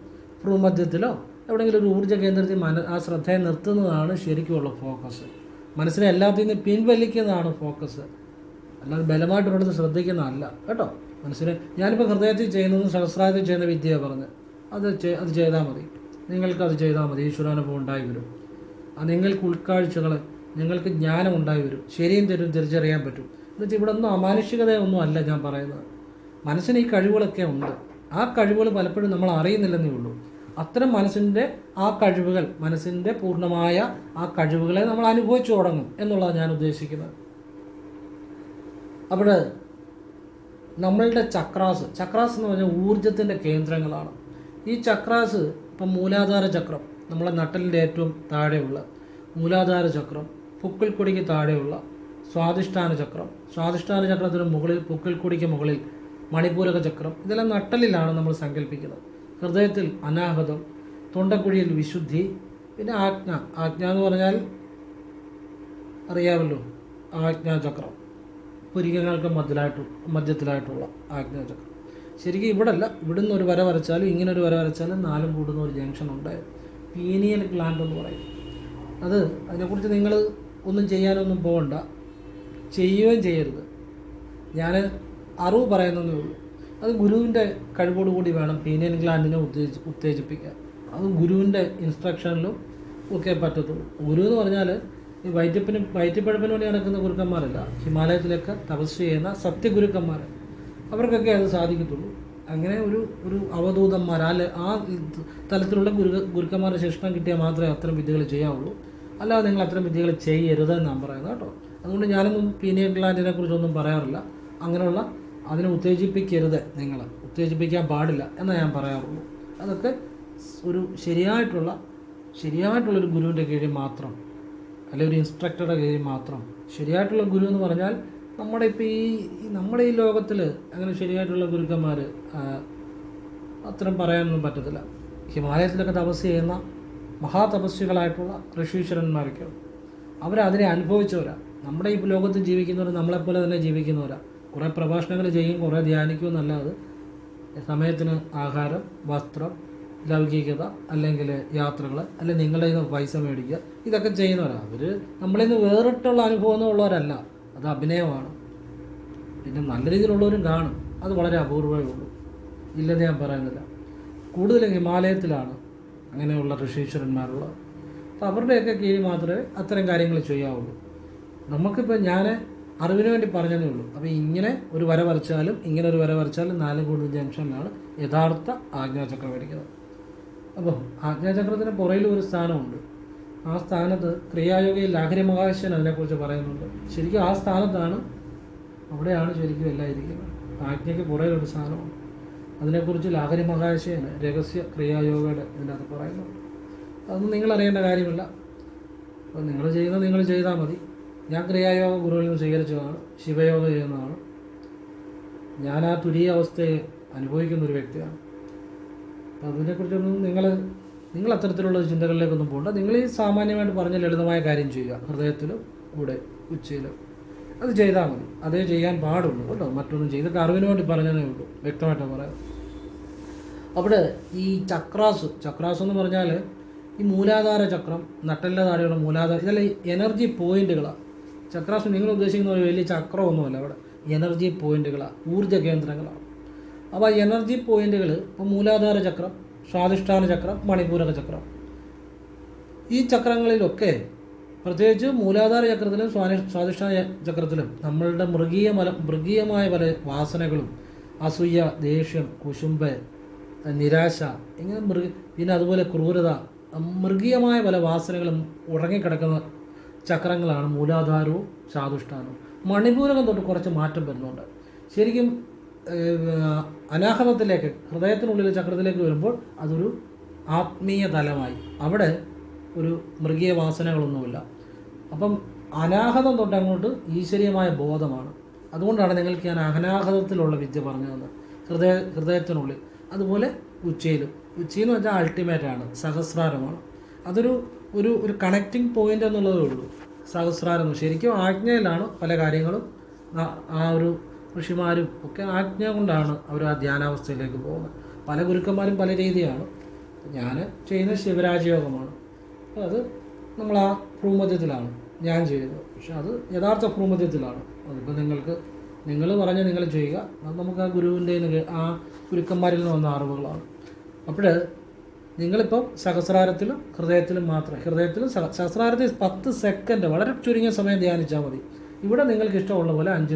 ഭ്രൂമധ്യത്തിലോ എവിടെയെങ്കിലും ഒരു ഊർജ കേന്ദ്രത്തിൽ മന ആ ശ്രദ്ധയെ നിർത്തുന്നതാണ് ശരിക്കുമുള്ള ഫോക്കസ്. മനസ്സിനെ എല്ലാത്തിൽ നിന്ന് പിൻവലിക്കുന്നതാണ് ഫോക്കസ്. അല്ലാതെ ബലമായിട്ടുള്ളത് ശ്രദ്ധിക്കുന്നതല്ല കേട്ടോ? മനസ്സിന് ഞാനിപ്പോൾ ഹൃദയത്തിൽ ചെയ്യുന്നതും സഹസ്രായത്തിൽ ചെയ്യുന്ന വിദ്യയാണ് പറഞ്ഞ് അത് അത് ചെയ്താൽ മതി. നിങ്ങൾക്ക് അത് ചെയ്താൽ മതി. ഈശ്വരാനുഭവം ഉണ്ടായി വരും നിങ്ങൾക്ക് ഉൾക്കാഴ്ചകൾ നിങ്ങൾക്ക് ജ്ഞാനം ഉണ്ടായി വരും ശരിയും തരും തിരിച്ചറിയാൻ പറ്റും. എന്നുവെച്ചാൽ ഇവിടെ ഒന്നും അമാനുഷികതയൊന്നും അല്ല ഞാൻ പറയുന്നത്. മനസ്സിന് ഈ കഴിവുകളൊക്കെ ഉണ്ട്. ആ കഴിവുകൾ പലപ്പോഴും നമ്മൾ അറിയുന്നില്ലെന്നേ ഉള്ളൂ. അത്തരം മനസ്സിന്റെ ആ കഴിവുകൾ മനസ്സിന്റെ പൂർണമായ ആ കഴിവുകളെ നമ്മൾ അനുഭവിച്ചു തുടങ്ങും എന്നുള്ളതാണ് ഞാൻ ഉദ്ദേശിക്കുന്നത്. അപ്പോൾ നമ്മളുടെ ചക്രാസ് ചക്രാസ് എന്ന് പറഞ്ഞാൽ ഊർജത്തിന്റെ കേന്ദ്രങ്ങളാണ്. ഈ ചക്രാസ് ഇപ്പം മൂലാധാര ചക്രം നമ്മളെ നട്ടലിന്റെ ഏറ്റവും താഴെയുള്ള മൂലാധാര ചക്രം പുക്കിൾക്കൊടിക്ക് താഴെയുള്ള സ്വാധിഷ്ഠാന ചക്രം. സ്വാധിഷ്ഠാന ചക്രത്തിന് മുകളിൽ പുക്കിൾക്കൊടിക്ക് മുകളിൽ മണിപൂരക ചക്രം ഇതെല്ലാം നട്ടലിലാണ് നമ്മൾ സങ്കല്പിക്കുന്നത് ഹൃദയത്തിൽ അനാഹതം തൊണ്ടക്കുഴിയിൽ വിശുദ്ധി പിന്നെ ആജ്ഞ. ആജ്ഞ എന്ന് പറഞ്ഞാൽ അറിയാമല്ലോ ആജ്ഞാചക്രം. പുരികങ്ങൾക്ക് മധ്യലായിട്ട് മധ്യത്തിലായിട്ടുള്ള ആജ്ഞാചക്രം. ശരിക്കും ഇവിടെ അല്ല ഇവിടുന്ന് ഒരു വര വരച്ചാലും ഇങ്ങനെ ഒരു വര വരച്ചാലും നാലും കൂടുന്ന ഒരു ജംഗ്ഷൻ ഉണ്ട്. പീനിയൽ ഗ്ലാൻഡ് എന്ന് പറയും. അത് അതിനെക്കുറിച്ച് നിങ്ങൾ ഒന്നും ചെയ്യാനൊന്നും പോകണ്ട. ചെയ്യുകയും ചെയ്യരുത്. ഞാൻ അറിവ് പറയുന്നതേ ഉള്ളൂ. അത് ഗുരുവിന്റെ കഴിവോടുകൂടി വേണം പീനിയൻ ഗ്ലാൻഡിനെ ഉത്തേജി ഉത്തേജിപ്പിക്കാൻ. അത് ഗുരുവിന്റെ ഇൻസ്ട്രക്ഷനിലും ഒക്കെ പറ്റത്തുള്ളൂ. ഗുരു എന്ന് പറഞ്ഞാൽ ഈ വയറ്റപ്പിന് വയറ്റപ്പഴപ്പിന് വേണ്ടി നടക്കുന്ന ഗുരുക്കന്മാരല്ല. ഹിമാലയത്തിലൊക്കെ തപസ് ചെയ്യുന്ന സത്യഗുരുക്കന്മാർ അവർക്കൊക്കെ അത് സാധിക്കത്തുള്ളൂ. അങ്ങനെ ഒരു ഒരു അവധൂതന്മാർ ആ ആ തലത്തിലുള്ള ഗുരു ഗുരുക്കന്മാരുടെ ശിക്ഷണം കിട്ടിയാൽ മാത്രമേ അത്തരം വിദ്യകൾ ചെയ്യാവുള്ളൂ. അല്ലാതെ നിങ്ങൾ അത്തരം വിദ്യകൾ ചെയ്യരുതെന്ന് ഞാൻ പറയുന്നത് കേട്ടോ. അതുകൊണ്ട് ഞാനൊന്നും പീനിയൽ ഗ്ലാൻഡിനെ കുറിച്ചൊന്നും പറയാറില്ല. അങ്ങനെയുള്ള അതിനെ ഉത്തേജിപ്പിക്കരുത് നിങ്ങൾ. ഉത്തേജിപ്പിക്കാൻ പാടില്ല എന്ന് ഞാൻ പറയാറുള്ളൂ. അതൊക്കെ ഒരു ശരിയായിട്ടുള്ള ശരിയായിട്ടുള്ളൊരു ഗുരുവിന്റെ കീഴിൽ മാത്രം അല്ലെങ്കിൽ ഒരു ഇൻസ്ട്രക്ടറുടെ കീഴിൽ മാത്രം ശരിയായിട്ടുള്ള ഗുരു എന്ന് പറഞ്ഞാൽ നമ്മുടെ ഇപ്പോൾ ഈ നമ്മുടെ ഈ ലോകത്തിൽ അങ്ങനെ ശരിയായിട്ടുള്ള ഗുരുക്കന്മാർ അത്രയും പറയാനൊന്നും പറ്റത്തില്ല. ഹിമാലയത്തിലൊക്കെ തപസ് ചെയ്യുന്ന മഹാതപസ്വികളായിട്ടുള്ള ഋഷീശ്വരന്മാരൊക്കെ അവരതിനെ അനുഭവിച്ചവരാ. നമ്മുടെ ഈ ലോകത്ത് ജീവിക്കുന്നവർ നമ്മളെപ്പോലെ തന്നെ ജീവിക്കുന്നവരാ. കുറേ പ്രഭാഷണങ്ങൾ ചെയ്യും കുറേ ധ്യാനിക്കും എന്നല്ലാതെ സമയത്തിന് ആഹാരം വസ്ത്രം ലൗകികത അല്ലെങ്കിൽ യാത്രകൾ അല്ലെങ്കിൽ നിങ്ങളുടെ നിന്ന് പൈസ മേടിക്കുക ഇതൊക്കെ ചെയ്യുന്നവരാണ് അവർ നമ്മളിൽ നിന്ന് വേറിട്ടുള്ള അനുഭവം ഉള്ളവരല്ല. അത് അഭിനയമാണ്. പിന്നെ നല്ല രീതിയിലുള്ളവരും കാണും. അത് വളരെ അപൂർവമേ ഉള്ളൂ ഇല്ലെന്ന് ഞാൻ പറയുന്നില്ല. കൂടുതലും ഹിമാലയത്തിലാണ് അങ്ങനെയുള്ള ഋഷീശ്വരന്മാരുള്ളത്. അപ്പോൾ അവരുടെയൊക്കെ കീഴിൽ മാത്രമേ അത്തരം കാര്യങ്ങൾ ചെയ്യാവുള്ളൂ. നമുക്കിപ്പോൾ ഞാൻ അറിവിന് വേണ്ടി പറഞ്ഞതേ ഉള്ളൂ. അപ്പോൾ ഇങ്ങനെ ഒരു വര വരച്ചാലും ഇങ്ങനെ ഒരു വര വരച്ചാലും നാല് കൂടുതൽ ജംഗ്ഷനിലാണ് യഥാർത്ഥ ആജ്ഞാചക്രം വരയ്ക്കുന്നത്. അപ്പോൾ ആജ്ഞാചക്രത്തിന് പുറയിൽ ഒരു സ്ഥാനമുണ്ട്. ആ സ്ഥാനത്ത് ക്രിയായോഗയിൽ ലാഹരി മഹാശൻ അതിനെക്കുറിച്ച് പറയുന്നുണ്ട്. ശരിക്കും ആ സ്ഥാനത്താണ് അവിടെയാണ് ശരിക്കും എല്ലാം ഇരിക്കുന്നത്. ആജ്ഞയ്ക്ക് പുറയിൽ ഒരു സ്ഥാനമുണ്ട്. അതിനെക്കുറിച്ച് ലാഹരി മഹാശയാണ് രഹസ്യ ക്രിയായോഗയുടെ ഇതിനകത്ത് പറയുന്നുണ്ട്. അതൊന്നും നിങ്ങൾ അറിയേണ്ട കാര്യമില്ല. അപ്പോൾ നിങ്ങൾ ചെയ്യുന്നത് നിങ്ങൾ ചെയ്താൽ മതി. ഞാൻ ക്രിയായോഗ ഗുരുവിൽ നിന്ന് സ്വീകരിച്ചതാണ് ശിവയോഗം ചെയ്യുന്നതാണ്. ഞാൻ ആ തുരിയ അവസ്ഥയെ അനുഭവിക്കുന്ന ഒരു വ്യക്തിയാണ്. അപ്പോൾ അതിനെക്കുറിച്ചൊന്നും നിങ്ങൾ നിങ്ങൾ അത്തരത്തിലുള്ള ചിന്തകളിലേക്കൊന്നും പോകണ്ട നിങ്ങൾ ഈ സാമാന്യമായിട്ട് പറഞ്ഞ ലളിതമായ കാര്യം ചെയ്യുക. ഹൃദയത്തിലും കൂടെ ഉച്ചയിലും. അത് ചെയ്താൽ മതി. അതേ ചെയ്യാൻ പാടുള്ളൂ കേട്ടോ. മറ്റൊന്നും ചെയ്ത് അറിവിന് വേണ്ടി പറഞ്ഞതേ ഉള്ളൂ. വ്യക്തമായിട്ട് പറയാം അവിടെ ഈ ചക്രാസ് ചക്രാസ് എന്ന് പറഞ്ഞാൽ ഈ മൂലാധാര ചക്രം നട്ടലിന്റെ താഴെയുള്ള മൂലാധാര ഇതെല്ലാം എനർജി പോയിന്റുകളാണ് ചക്രാസ് നിങ്ങൾ ഉദ്ദേശിക്കുന്ന ഒരു വലിയ ചക്രമൊന്നുമല്ല അവിടെ. എനർജി പോയിന്റുകളാണ് ഊർജ കേന്ദ്രങ്ങളാണ് അപ്പോൾ ആ എനർജി പോയിന്റുകൾ ഇപ്പോൾ മൂലാധാര ചക്രം സ്വാധിഷ്ഠാന ചക്രം മണിപൂരക ചക്രം. ഈ ചക്രങ്ങളിലൊക്കെ പ്രത്യേകിച്ച് മൂലാധാര ചക്രത്തിലും സ്വാനി സ്വാധിഷ്ഠാന ചക്രത്തിലും നമ്മളുടെ മൃഗീയ മല മൃഗീയമായ പല വാസനകളും അസൂയ ദേഷ്യം കുശുമ്പ് നിരാശ ഇങ്ങനെ മൃഗ പിന്നെ അതുപോലെ ക്രൂരത മൃഗീയമായ പല വാസനകളും ഉറങ്ങിക്കിടക്കുന്ന ചക്രങ്ങളാണ് മൂലാധാരവും സ്വാധിഷ്ഠാനവും മണിപൂരകം തൊട്ട് കുറച്ച് മാറ്റം വരുന്നുണ്ട്. ശരിക്കും അനാഹതത്തിലേക്ക് ഹൃദയത്തിനുള്ളിലെ ചക്രത്തിലേക്ക് വരുമ്പോൾ അതൊരു ആത്മീയ തലമായി. അവിടെ ഒരു മൃഗീയ വാസനകളൊന്നുമില്ല. അപ്പം അനാഹതം തൊട്ട് അങ്ങോട്ട് ഈശ്വരീയമായ ബോധമാണ്. അതുകൊണ്ടാണ് നിങ്ങൾക്ക് ഞാൻ അനാഹതത്തിലുള്ള വിദ്യ പറഞ്ഞു തന്നത്. ഹൃദയ ഹൃദയത്തിനുള്ളിൽ. അതുപോലെ ഉച്ചയിലും. ഉച്ചയെന്ന് വെച്ചാൽ അൾട്ടിമേറ്റാണ് സഹസ്രാരമാണ്. അതൊരു ഒരു ഒരു കണക്റ്റിംഗ് പോയിന്റ് എന്നുള്ളതേ ഉള്ളൂ. സഹസ്രാരം ശരിക്കും ആജ്ഞയിലാണ് പല കാര്യങ്ങളും ആ- ഒരു ഋഷിമാരും ഒക്കെ ആജ്ഞ കൊണ്ടാണ് അവർ ആ ധ്യാനാവസ്ഥയിലേക്ക് പോകുന്നത്. പല ഗുരുക്കന്മാരും പല രീതിയാണ്. ഞാൻ ചെയ്യുന്ന ശിവരാജയോഗമാണ്. അത് നമ്മൾ ആ ഭ്രൂമധ്യത്തിലാണ് ഞാൻ ചെയ്തത് പക്ഷെ അത് യഥാർത്ഥ ഭ്രൂമധ്യത്തിലാണ്. അതിപ്പോൾ നിങ്ങൾക്ക് നിങ്ങൾ പറഞ്ഞ് നിങ്ങൾ ചെയ്യുക. അത് നമുക്ക് ആ ഗുരുവിന്റെ ആ ഗുരുക്കന്മാരിൽ നിന്ന് വന്ന അറിവുകളാണ്. അപ്പോൾ നിങ്ങളിപ്പം സഹസ്രാരത്തിലും ഹൃദയത്തിലും മാത്രം ഹൃദയത്തിലും സഹ- സഹസ്രാരത്തിൽ പത്ത് സെക്കൻഡ് വളരെ ചുരുങ്ങിയ സമയം ധ്യാനിച്ചാൽ മതി. ഇവിടെ നിങ്ങൾക്ക് ഇഷ്ടമുള്ള പോലെ അഞ്ച്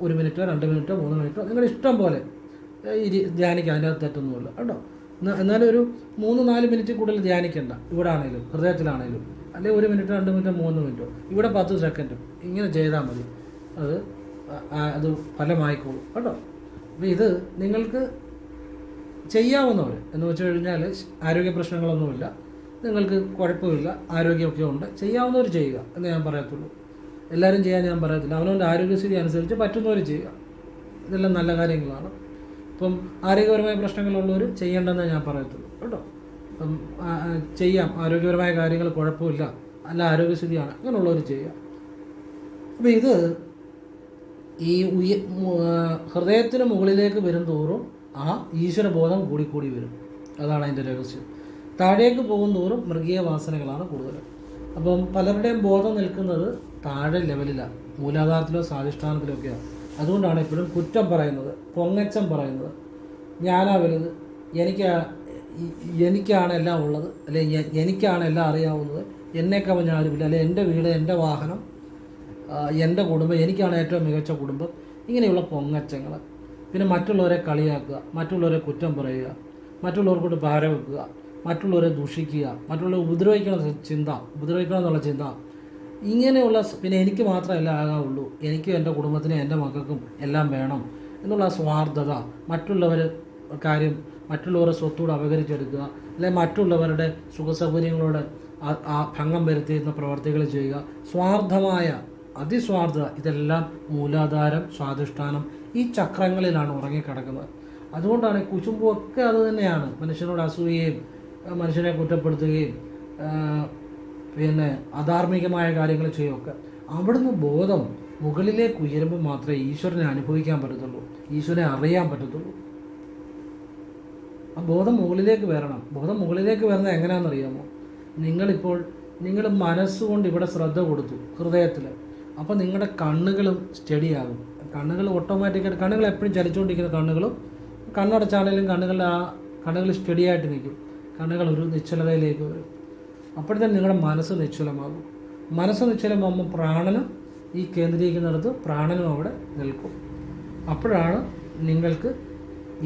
ഒരു മിനിറ്റോ രണ്ട് മിനിറ്റോ മൂന്ന് മിനിറ്റോ നിങ്ങളുടെ ഇഷ്ടം പോലെ ഇരി ധ്യാനിക്കാം. അതിന്റെ അകത്ത് തെറ്റൊന്നുമില്ല. കേട്ടോ? എന്നാലും ഒരു മൂന്ന് നാല് മിനിറ്റ് കൂടുതൽ ധ്യാനിക്കേണ്ട. ഇവിടെ ആണെങ്കിലും ഹൃദയത്തിലാണെങ്കിലും അല്ലെങ്കിൽ ഒരു മിനിറ്റ് രണ്ട് മിനിറ്റ് മൂന്ന് മിനിറ്റോ. ഇവിടെ പത്ത് സെക്കൻഡും ഇങ്ങനെ ചെയ്താൽ മതി. അത് അത് ഫലമായിക്കോളും. കേട്ടോ? അപ്പോൾ ഇത് നിങ്ങൾക്ക് ചെയ്യാവുന്നവർ എന്ന് വെച്ച് കഴിഞ്ഞാൽ ആരോഗ്യ പ്രശ്നങ്ങളൊന്നുമില്ല. നിങ്ങൾക്ക് കുഴപ്പമില്ല ആരോഗ്യമൊക്കെ ഉണ്ട്. ചെയ്യാവുന്നവർ ചെയ്യുക എന്ന് ഞാൻ പറയത്തുള്ളൂ. എല്ലാവരും ചെയ്യാൻ ഞാൻ പറയത്തില്ല. അവനവന്റെ ആരോഗ്യസ്ഥിതി അനുസരിച്ച് പറ്റുന്നവർ ചെയ്യുക. ഇതെല്ലാം നല്ല കാര്യങ്ങളാണ്. ഇപ്പം ആരോഗ്യപരമായ പ്രശ്നങ്ങളുള്ളവർ ചെയ്യേണ്ടെന്നേ ഞാൻ പറയത്തുള്ളൂ. കേട്ടോ? അപ്പം ചെയ്യാം. ആരോഗ്യപരമായ കാര്യങ്ങൾ കുഴപ്പമില്ല. നല്ല ആരോഗ്യസ്ഥിതിയാണ്. അങ്ങനെയുള്ളവർ ചെയ്യുക. അപ്പോൾ ഇത് ഈ ഉയ ഹൃദയത്തിന് മുകളിലേക്ക് വരും തോറും ആ ഈശ്വരബോധം കൂടിക്കൂടി വരും. അതാണ് അതിന്റെ രഹസ്യം. താഴേക്ക് പോകും തോറും മൃഗീയ വാസനകളാണ് കൂടുതൽ. അപ്പം പലരുടെയും ബോധം നിൽക്കുന്നത് താഴെ ലെവലിലാണ് മൂലാധാരത്തിലോ സ്വാധിഷ്ഠാനത്തിലോ ഒക്കെയാണ് അതുകൊണ്ടാണ് എപ്പോഴും കുറ്റം പറയുന്നത് പൊങ്ങച്ചം പറയുന്നത്. ഞാനാ വലുത് എനിക്ക് എനിക്കാണ് എല്ലാം ഉള്ളത് അല്ലെ എനിക്കാണ് എല്ലാം അറിയാവുന്നത് എന്നെ കവഞ്ഞ ആരുമില്ല അല്ലെ എന്റെ വീട് എന്റെ വാഹനം എന്റെ കുടുംബം എനിക്കാണ് ഏറ്റവും മികച്ച കുടുംബം ഇങ്ങനെയുള്ള പൊങ്ങച്ചങ്ങൾ പിന്നെ മറ്റുള്ളവരെ കളിയാക്കുക മറ്റുള്ളവരെ കുറ്റം പറയുക മറ്റുള്ളവർക്കൊണ്ട് ഭാരം വെക്കുക മറ്റുള്ളവരെ ദൂഷിക്കുക മറ്റുള്ളവരെ ഉപദ്രവിക്കണം ചിന്ത ഉപദ്രവിക്കണം എന്നുള്ള ചിന്ത. ഇങ്ങനെയുള്ള പിന്നെ എനിക്ക് മാത്രമല്ല ആകാവുള്ളൂ. എനിക്കും എന്റെ കുടുംബത്തിനും എന്റെ മക്കൾക്കും എല്ലാം വേണം എന്നുള്ള സ്വാർത്ഥത മറ്റുള്ളവർ കാര്യം മറ്റുള്ളവരുടെ സ്വത്തോട് അപകരിച്ചെടുക്കുക അല്ലെങ്കിൽ മറ്റുള്ളവരുടെ സുഖസൗകര്യങ്ങളോട് ആ ഭംഗം വരുത്തിയിരുന്ന പ്രവർത്തികൾ ചെയ്യുക സ്വാർത്ഥമായ അതിസ്വാർത്ഥത ഇതെല്ലാം മൂലാധാരം സ്വാധിഷ്ഠാനം ഈ ചക്രങ്ങളിലാണ് ഉറങ്ങിക്കിടക്കുന്നത്. അതുകൊണ്ടാണ് കുശുമ്പൊക്കെ അത് തന്നെയാണ്. മനുഷ്യനോട് അസൂയയും മനുഷ്യനെ കുറ്റപ്പെടുത്തുകയും പിന്നെ അധാർമികമായ കാര്യങ്ങൾ ചെയ്യുകയൊക്കെ. അവിടുന്ന് ബോധം മുകളിലേക്ക് ഉയരുമ്പോൾ മാത്രമേ ഈശ്വരനെ അനുഭവിക്കാൻ പറ്റത്തുള്ളൂ. ഈശ്വരനെ അറിയാൻ പറ്റത്തുള്ളൂ. ആ ബോധം മുകളിലേക്ക് വരണം. ബോധം മുകളിലേക്ക് വരുന്നത് എങ്ങനെയാണെന്ന് അറിയാമോ നിങ്ങളിപ്പോൾ നിങ്ങൾ മനസ്സുകൊണ്ട് ഇവിടെ ശ്രദ്ധ കൊടുത്തു ഹൃദയത്തിൽ അപ്പോൾ നിങ്ങളുടെ കണ്ണുകളും സ്റ്റഡിയാകും. കണ്ണുകൾ ഓട്ടോമാറ്റിക്കായിട്ട് കണ്ണുകൾ എപ്പോഴും ചലിച്ചുകൊണ്ടിരിക്കുന്ന കണ്ണുകളും കണ്ണടച്ചാണെങ്കിലും കണ്ണുകളുടെ ആ കണ്ണുകൾ സ്റ്റഡിയായിട്ട് നിൽക്കും. കണ്ണുകൾ ഒരു നിശ്ചലതയിലേക്ക് വരും. അപ്പോഴത്തേന് നിങ്ങളുടെ മനസ്സ് നിശ്ചലമാകും. മനസ്സ് നിശ്ചലമാകുമ്പോൾ പ്രാണനും ഈ കേന്ദ്രീകരിക്കുന്നിടത്ത് പ്രാണനും അവിടെ നിൽക്കും. അപ്പോഴാണ് നിങ്ങൾക്ക്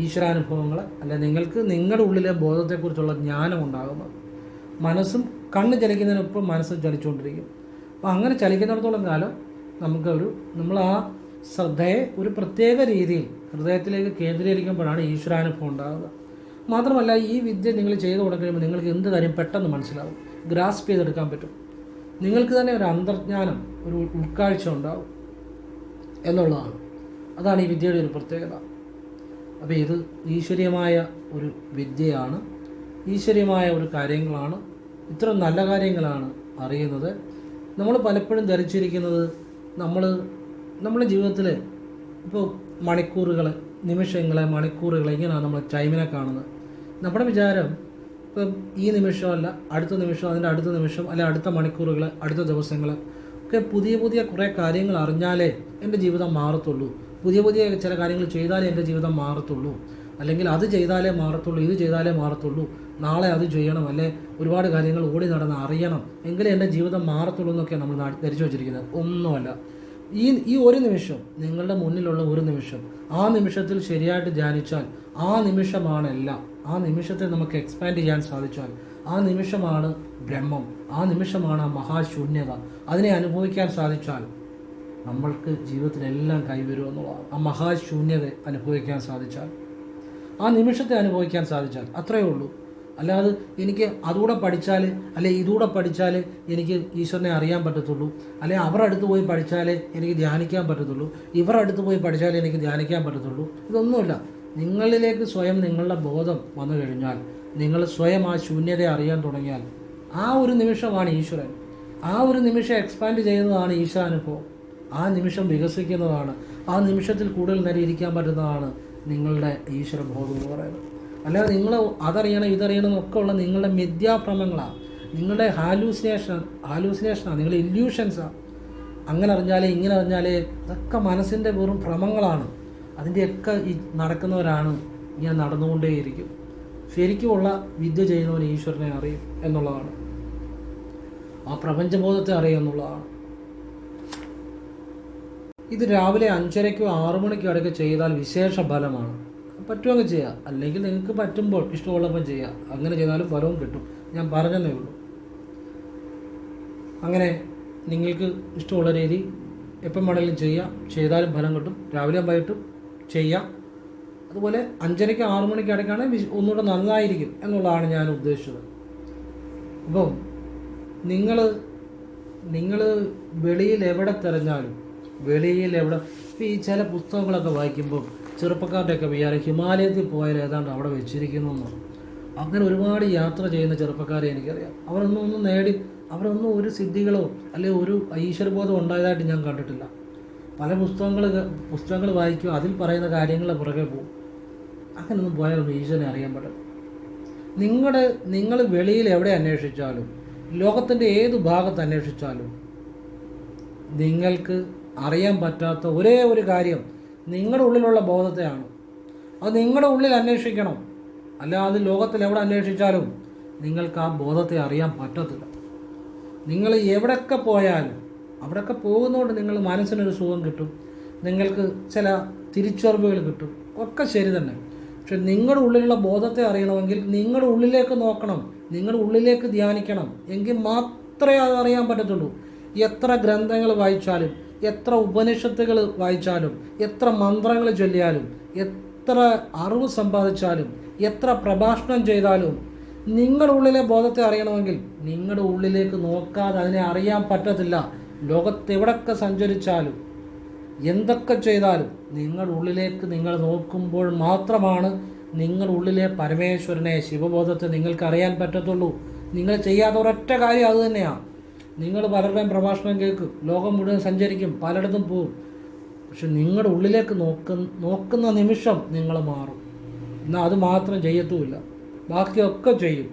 ഈശ്വരാനുഭവങ്ങൾ അല്ല നിങ്ങൾക്ക് നിങ്ങളുടെ ഉള്ളിലെ ബോധത്തെക്കുറിച്ചുള്ള ജ്ഞാനം ഉണ്ടാകുന്നത്. മനസ്സും കണ്ണ് ചലിക്കുന്നതിനൊപ്പം മനസ്സ് ചലിച്ചുകൊണ്ടിരിക്കും. അപ്പോൾ അങ്ങനെ ചലിക്കുന്നിടത്തോളം കാലം നമുക്കൊരു നമ്മൾ ആ ശ്രദ്ധയെ ഒരു പ്രത്യേക രീതിയിൽ ഹൃദയത്തിലേക്ക് കേന്ദ്രീകരിക്കുമ്പോഴാണ് ഈശ്വരാനുഭവം ഉണ്ടാകുക മാത്രമല്ല ഈ വിദ്യ നിങ്ങൾ ചെയ്തു കൊടുക്കുമ്പോൾ നിങ്ങൾക്ക് എന്ത് കാര്യം പെട്ടെന്ന് മനസ്സിലാവും. ഗ്രാസ്പ് ചെയ്തെടുക്കാൻ പറ്റും. നിങ്ങൾക്ക് തന്നെ ഒരു അന്തർജ്ഞാനം ഒരു ഉൾക്കാഴ്ച ഉണ്ടാവും എന്നുള്ളതാണ്. അതാണ് ഈ വിദ്യയുടെ ഒരു പ്രത്യേകത. അപ്പോൾ ഇത് ഈശ്വരീയമായ ഒരു വിദ്യയാണ്. ഈശ്വരീയമായ ഒരു കാര്യങ്ങളാണ്. ഇത്ര നല്ല കാര്യങ്ങളാണ് അറിയുന്നത്. നമ്മൾ പലപ്പോഴും ധരിച്ചിരിക്കുന്നത് നമ്മൾ നമ്മുടെ ജീവിതത്തിൽ ഇപ്പോൾ മണിക്കൂറുകൾ നിമിഷങ്ങളെ മണിക്കൂറുകൾ ഇങ്ങനെയാണ് നമ്മൾ ടൈമിനെ കാണുന്നത്. നമ്മുടെ വിചാരം ഇപ്പം ഈ നിമിഷമല്ല അടുത്ത നിമിഷം അതിന്റെ അടുത്ത നിമിഷം അല്ലെ അടുത്ത മണിക്കൂറുകൾ അടുത്ത ദിവസങ്ങൾ ഒക്കെ പുതിയ പുതിയ കുറേ കാര്യങ്ങൾ അറിഞ്ഞാലേ എന്റെ ജീവിതം മാറത്തുള്ളൂ. പുതിയ പുതിയ ചില കാര്യങ്ങൾ ചെയ്താലേ എന്റെ ജീവിതം മാറത്തുള്ളൂ. അല്ലെങ്കിൽ അത് ചെയ്താലേ മാറത്തുള്ളൂ ഇത് ചെയ്താലേ മാറത്തുള്ളൂ നാളെ അത് ചെയ്യണം അല്ലെ? ഒരുപാട് കാര്യങ്ങൾ ഓടി നടന്ന് അറിയണം എങ്കിലേ എന്റെ ജീവിതം മാറത്തുള്ളൂ എന്നൊക്കെയാണ് നമ്മൾ ധരിച്ചു വച്ചിരിക്കുന്നത്. ഒന്നുമല്ല. ഈ ഈ ഒരു നിമിഷം നിങ്ങളുടെ മുന്നിലുള്ള ഒരു നിമിഷം ആ നിമിഷത്തിൽ ശരിയായിട്ട് ധ്യാനിച്ചാൽ ആ നിമിഷമാണ് എല്ലാം. ആ നിമിഷത്തെ നമുക്ക് എക്സ്പാൻഡ് ചെയ്യാൻ സാധിച്ചാൽ ആ നിമിഷമാണ് ബ്രഹ്മം ആ നിമിഷമാണ് ആ മഹാശൂന്യത. അതിനെ അനുഭവിക്കാൻ സാധിച്ചാൽ നമ്മൾക്ക് ജീവിതത്തിലെല്ലാം കൈവരുമെന്നുള്ള ആ മഹാശൂന്യത അനുഭവിക്കാൻ സാധിച്ചാൽ ആ നിമിഷത്തെ അനുഭവിക്കാൻ സാധിച്ചാൽ അത്രയേ ഉള്ളൂ. അല്ലാതെ എനിക്ക് അതുകൂടെ പഠിച്ചാൽ അല്ലെ ഇതുകൂടെ പഠിച്ചാൽ എനിക്ക് ഈശ്വരനെ അറിയാൻ പറ്റത്തുള്ളൂ. അല്ലെ അവരുടെ അടുത്ത് പോയി പഠിച്ചാലേ എനിക്ക് ധ്യാനിക്കാൻ പറ്റത്തുള്ളൂ. ഇവരുടെ അടുത്ത് പോയി പഠിച്ചാൽ എനിക്ക് ധ്യാനിക്കാൻ പറ്റത്തുള്ളൂ. ഇതൊന്നുമില്ല. നിങ്ങളിലേക്ക് സ്വയം നിങ്ങളുടെ ബോധം വന്നു കഴിഞ്ഞാൽ നിങ്ങൾ സ്വയം ആ ശൂന്യതയെ അറിയാൻ തുടങ്ങിയാൽ ആ ഒരു നിമിഷമാണ് ഈശ്വരൻ. ആ ഒരു നിമിഷം എക്സ്പാൻഡ് ചെയ്യുന്നതാണ് ഈശാനുഭവം ആ നിമിഷം വികസിക്കുന്നതാണ്. ആ നിമിഷത്തിൽ കൂടുതൽ നേരം ഇരിക്കാൻ പറ്റുന്നതാണ് നിങ്ങളുടെ ഈശ്വരബോധം എന്ന് പറയുന്നത്. അല്ലാതെ നിങ്ങൾ അതറിയണം ഇതറിയണം ഒക്കെ ഉള്ള നിങ്ങളുടെ മിഥ്യാഭ്രമങ്ങളാണ് നിങ്ങളുടെ ഹാലൂസിനേഷൻ ഹാലൂസിനേഷനാണ് നിങ്ങളുടെ ഇല്യൂഷൻസാണ് അങ്ങനെ അറിഞ്ഞാലേ ഇങ്ങനെ അറിഞ്ഞാലേ അതൊക്കെ മനസ്സിന്റെ വെറും ഭ്രമങ്ങളാണ്. അതിന്റെയൊക്കെ ഈ നടക്കുന്നവരാണ് ഇങ്ങനെ നടന്നുകൊണ്ടേയിരിക്കും. ശരിക്കുമുള്ള വിദ്യ ചെയ്യുന്നവൻ ഈശ്വരനെ അറിയും എന്നുള്ളതാണ്. ആ പ്രപഞ്ചബോധത്തെ അറിയുക എന്നുള്ളതാണ്. ഇത് രാവിലെ അഞ്ചരയ്ക്കോ ആറു മണിക്കോ ഇടയ്ക്ക് ചെയ്താൽ വിശേഷ ഫലമാണ്. പറ്റുമെങ്കിൽ ചെയ്യാം. അല്ലെങ്കിൽ നിങ്ങൾക്ക് പറ്റുമ്പോൾ ഇഷ്ടമുള്ളപ്പോൾ ചെയ്യാം. അങ്ങനെ ചെയ്താലും ഫലവും കിട്ടും. ഞാൻ പറഞ്ഞതേ ഉള്ളൂ. അങ്ങനെ നിങ്ങൾക്ക് ഇഷ്ടമുള്ള രീതി എപ്പം വേണമെങ്കിലും ചെയ്യാം. ചെയ്താലും ഫലം കിട്ടും. രാവിലെ വൈകിട്ടും ചെയ്യാം. അതുപോലെ അഞ്ചരയ്ക്ക് ആറു മണിക്ക് ഇടയ്ക്കാണ് ഒന്നുകൂടെ നന്നായിരിക്കും എന്നുള്ളതാണ് ഞാൻ ഉദ്ദേശിച്ചത്. അപ്പം നിങ്ങൾ നിങ്ങൾ വെളിയിൽ എവിടെ തിരഞ്ഞാലും വെളിയിൽ എവിടെ ഈ ചില പുസ്തകങ്ങളൊക്കെ വായിക്കുമ്പോൾ ചെറുപ്പക്കാരുടെയൊക്കെ വിചാരം ഹിമാലയത്തിൽ പോയാൽ ഏതാണ്ട് അവിടെ വെച്ചിരിക്കുന്നു അങ്ങനെ ഒരുപാട് യാത്ര ചെയ്യുന്ന ചെറുപ്പക്കാരെ എനിക്കറിയാം. അവരൊന്നും ഒന്നും നേടി അവരൊന്നും ഒരു സിദ്ധികളോ അല്ലെങ്കിൽ ഒരു ഈശ്വരബോധം ഉണ്ടായതായിട്ട് ഞാൻ കണ്ടിട്ടില്ല. പല പുസ്തകങ്ങൾ പുസ്തകങ്ങൾ വായിക്കും അതിൽ പറയുന്ന കാര്യങ്ങളെ പുറകെ പോകും. അങ്ങനെയൊന്നും പോയാൽ ഈശ്വരനെ അറിയാൻ പറ്റും നിങ്ങളുടെ നിങ്ങൾ വെളിയിൽ എവിടെ അന്വേഷിച്ചാലും ലോകത്തിന്റെ ഏത് ഭാഗത്ത് അന്വേഷിച്ചാലും നിങ്ങൾക്ക് അറിയാൻ പറ്റാത്ത ഒരേ ഒരു കാര്യം നിങ്ങളുടെ ഉള്ളിലുള്ള ബോധത്തെയാണ്. അത് നിങ്ങളുടെ ഉള്ളിൽ അന്വേഷിക്കണം. അല്ലാതെ ലോകത്തിൽ എവിടെ അന്വേഷിച്ചാലും നിങ്ങൾക്ക് ആ ബോധത്തെ അറിയാൻ പറ്റത്തില്ല. നിങ്ങൾ എവിടെയൊക്കെ പോയാലും അവിടെയൊക്കെ പോകുന്നതുകൊണ്ട് നിങ്ങൾ മനസ്സിനൊരു സുഖം കിട്ടും. നിങ്ങൾക്ക് ചില തിരിച്ചറിവുകൾ കിട്ടും. ഒക്കെ ശരി തന്നെ. പക്ഷെ നിങ്ങളുടെ ഉള്ളിലുള്ള ബോധത്തെ അറിയണമെങ്കിൽ നിങ്ങളുടെ ഉള്ളിലേക്ക് നോക്കണം. നിങ്ങളുടെ ഉള്ളിലേക്ക് ധ്യാനിക്കണം. എങ്കിൽ മാത്രമേ അത് അറിയാൻ പറ്റത്തുള്ളൂ. എത്ര ഗ്രന്ഥങ്ങൾ വായിച്ചാലും എത്ര ഉപനിഷത്തുകൾ വായിച്ചാലും എത്ര മന്ത്രങ്ങൾ ചൊല്ലിയാലും എത്ര അറിവ് സമ്പാദിച്ചാലും എത്ര പ്രഭാഷണം ചെയ്താലും നിങ്ങളുടെ ഉള്ളിലെ ബോധത്തെ അറിയണമെങ്കിൽ നിങ്ങളുടെ ഉള്ളിലേക്ക് നോക്കാതെ അതിനെ അറിയാൻ പറ്റത്തില്ല. ലോകത്തെവിടൊക്കെ സഞ്ചരിച്ചാലും എന്തൊക്കെ ചെയ്താലും നിങ്ങളുടെ ഉള്ളിലേക്ക് നിങ്ങൾ നോക്കുമ്പോൾ മാത്രമാണ് നിങ്ങളുടെ ഉള്ളിലെ പരമേശ്വരനെ ശിവബോധത്തെ നിങ്ങൾക്ക് അറിയാൻ പറ്റത്തുള്ളൂ. നിങ്ങൾ ചെയ്യാത്ത ഒരൊറ്റ കാര്യം അത് തന്നെയാണ് നിങ്ങൾ പലരുടെയും പ്രഭാഷണം കേൾക്കും. ലോകം മുഴുവൻ സഞ്ചരിക്കും. പലയിടത്തും പോകും പക്ഷെ നിങ്ങളുടെ ഉള്ളിലേക്ക് നോക്ക നോക്കുന്ന നിമിഷം നിങ്ങൾ മാറും. എന്നാൽ അത് മാത്രം ചെയ്യത്തുമില്ല. ബാക്കിയൊക്കെ ചെയ്യും.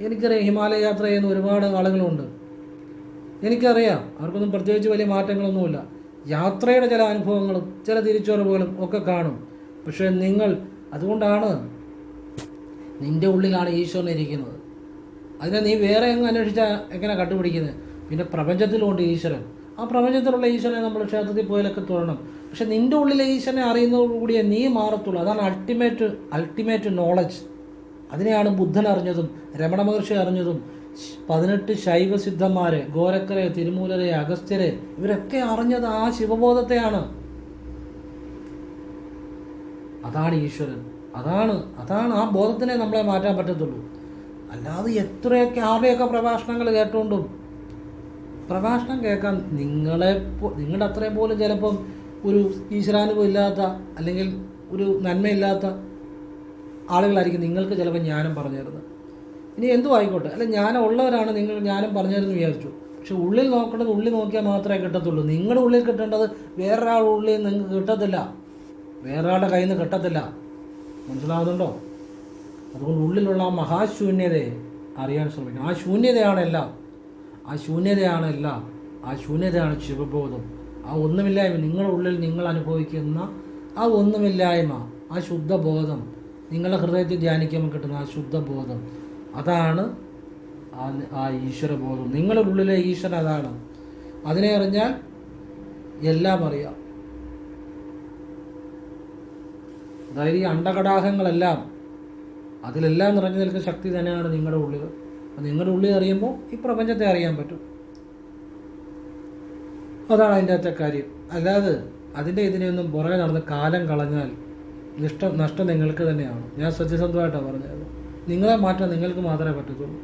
എനിക്കറിയാം ഹിമാലയ യാത്ര ചെയ്യുന്ന ഒരുപാട് ആളുകളുണ്ട്. എനിക്കറിയാം. അവർക്കൊന്നും പ്രത്യേകിച്ച് വലിയ മാറ്റങ്ങളൊന്നുമില്ല. യാത്രയുടെ ചില അനുഭവങ്ങളും ചില തിരിച്ചറിവുകളും ഒക്കെ കാണും. പക്ഷേ നിങ്ങൾ അതുകൊണ്ടാണ് നിന്റെ ഉള്ളിലാണ് ഈശ്വരൻ ഇരിക്കുന്നത്. അതിനെ നീ വേറെ എങ്ങ് അന്വേഷിച്ചാൽ എങ്ങനെ കണ്ടുപിടിക്കുന്നത് പിന്നെ പ്രപഞ്ചത്തിലുണ്ട് ഈശ്വരൻ. ആ പ്രപഞ്ചത്തിലുള്ള ഈശ്വരനെ നമ്മൾ ക്ഷേത്രത്തിൽ പോയാലൊക്കെ തൊഴണം. പക്ഷെ നിന്റെ ഉള്ളിലെ ഈശ്വരനെ അറിയുന്നതോടുകൂടിയേ നീ മാറത്തുള്ളൂ. അതാണ് അൾട്ടിമേറ്റ് അൾട്ടിമേറ്റ് നോളജ് അതിനെയാണ് ബുദ്ധൻ അറിഞ്ഞതും രമണ മഹർഷി അറിഞ്ഞതും പതിനെട്ട് ശൈവ സിദ്ധന്മാർ ഗോരക്കരെ തിരുമൂലരെ അഗസ്ത്യരെ ഇവരൊക്കെ അറിഞ്ഞത് ആ ശിവബോധത്തെയാണ്. അതാണ് ഈശ്വരൻ. അതാണ് അതാണ് ആ ബോധത്തിനെ നമ്മളെ മാറ്റാൻ പറ്റത്തുള്ളൂ. അല്ലാതെ എത്രയൊക്കെ ആരുടെയൊക്കെ പ്രഭാഷണങ്ങൾ കേട്ടുകൊണ്ടും പ്രഭാഷണം കേൾക്കാൻ നിങ്ങളെ നിങ്ങളുടെ അത്രയും പോലും ചിലപ്പം ഒരു ഈശ്വരാനുഭവം ഇല്ലാത്ത അല്ലെങ്കിൽ ഒരു നന്മയില്ലാത്ത ആളുകളായിരിക്കും നിങ്ങൾക്ക് ചിലപ്പോൾ ജ്ഞാനം പറഞ്ഞു തരുന്നത് ഇനി എന്തു ആയിക്കോട്ടെ. അല്ല ജ്ഞാനം ഉള്ളവരാണ് നിങ്ങൾ ജ്ഞാനം പറഞ്ഞു തരുന്നത് വിചാരിച്ചു. പക്ഷെ ഉള്ളിൽ നോക്കേണ്ടത് ഉള്ളിൽ നോക്കിയാൽ മാത്രമേ കിട്ടത്തുള്ളൂ. നിങ്ങളുടെ ഉള്ളിൽ കിട്ടേണ്ടത് വേറൊരാളുടെ ഉള്ളിൽ നിങ്ങൾക്ക് കിട്ടത്തില്ല. വേറൊരാളുടെ കയ്യിൽ നിന്ന് കിട്ടത്തില്ല. മനസ്സിലാകുന്നുണ്ടോ അതുകൊണ്ട് ഉള്ളിലുള്ള ആ മഹാശൂന്യതയെ അറിയാൻ ശ്രമിക്കണം. ആ ശൂന്യതയാണ് എല്ലാം. ആ ശൂന്യതയാണ് എല്ലാം ആ ശൂന്യതയാണ് ശിവബോധം ആ ഒന്നുമില്ലായ്മ നിങ്ങളുടെ ഉള്ളിൽ നിങ്ങൾ അനുഭവിക്കുന്ന ആ ഒന്നുമില്ലായ്മ ആ ശുദ്ധബോധം നിങ്ങളുടെ ഹൃദയത്തിൽ ധ്യാനിക്കുമ്പോൾ കിട്ടുന്ന ആ ശുദ്ധബോധം അതാണ് ആ ഈശ്വരബോധം. നിങ്ങളുടെ ഉള്ളിലെ ഈശ്വരൻ അതാണ്. അതിനെ അറിഞ്ഞാൽ എല്ലാം അറിയാം. അതായത് ഈ അണ്ടകടാഹങ്ങളെല്ലാം അതിലെല്ലാം നിറഞ്ഞു നിൽക്കുന്ന ശക്തി തന്നെയാണ് നിങ്ങളുടെ ഉള്ളിൽ അപ്പം നിങ്ങളുടെ ഉള്ളിൽ അറിയുമ്പോൾ ഈ പ്രപഞ്ചത്തെ അറിയാൻ പറ്റും. അതാണ് അതിന്റെ അകത്തെ കാര്യം. അല്ലാതെ അതിന്റെ ഇതിനെയൊന്നും പുറകെ നടന്ന് കാലം കളഞ്ഞാൽ നഷ്ടം നഷ്ടം നിങ്ങൾക്ക് തന്നെയാണ്. ഞാൻ സത്യസന്ധമായിട്ടാണ് പറഞ്ഞത്. നിങ്ങളെ മാറ്റാൻ നിങ്ങൾക്ക് മാത്രമേ പറ്റത്തുള്ളൂ.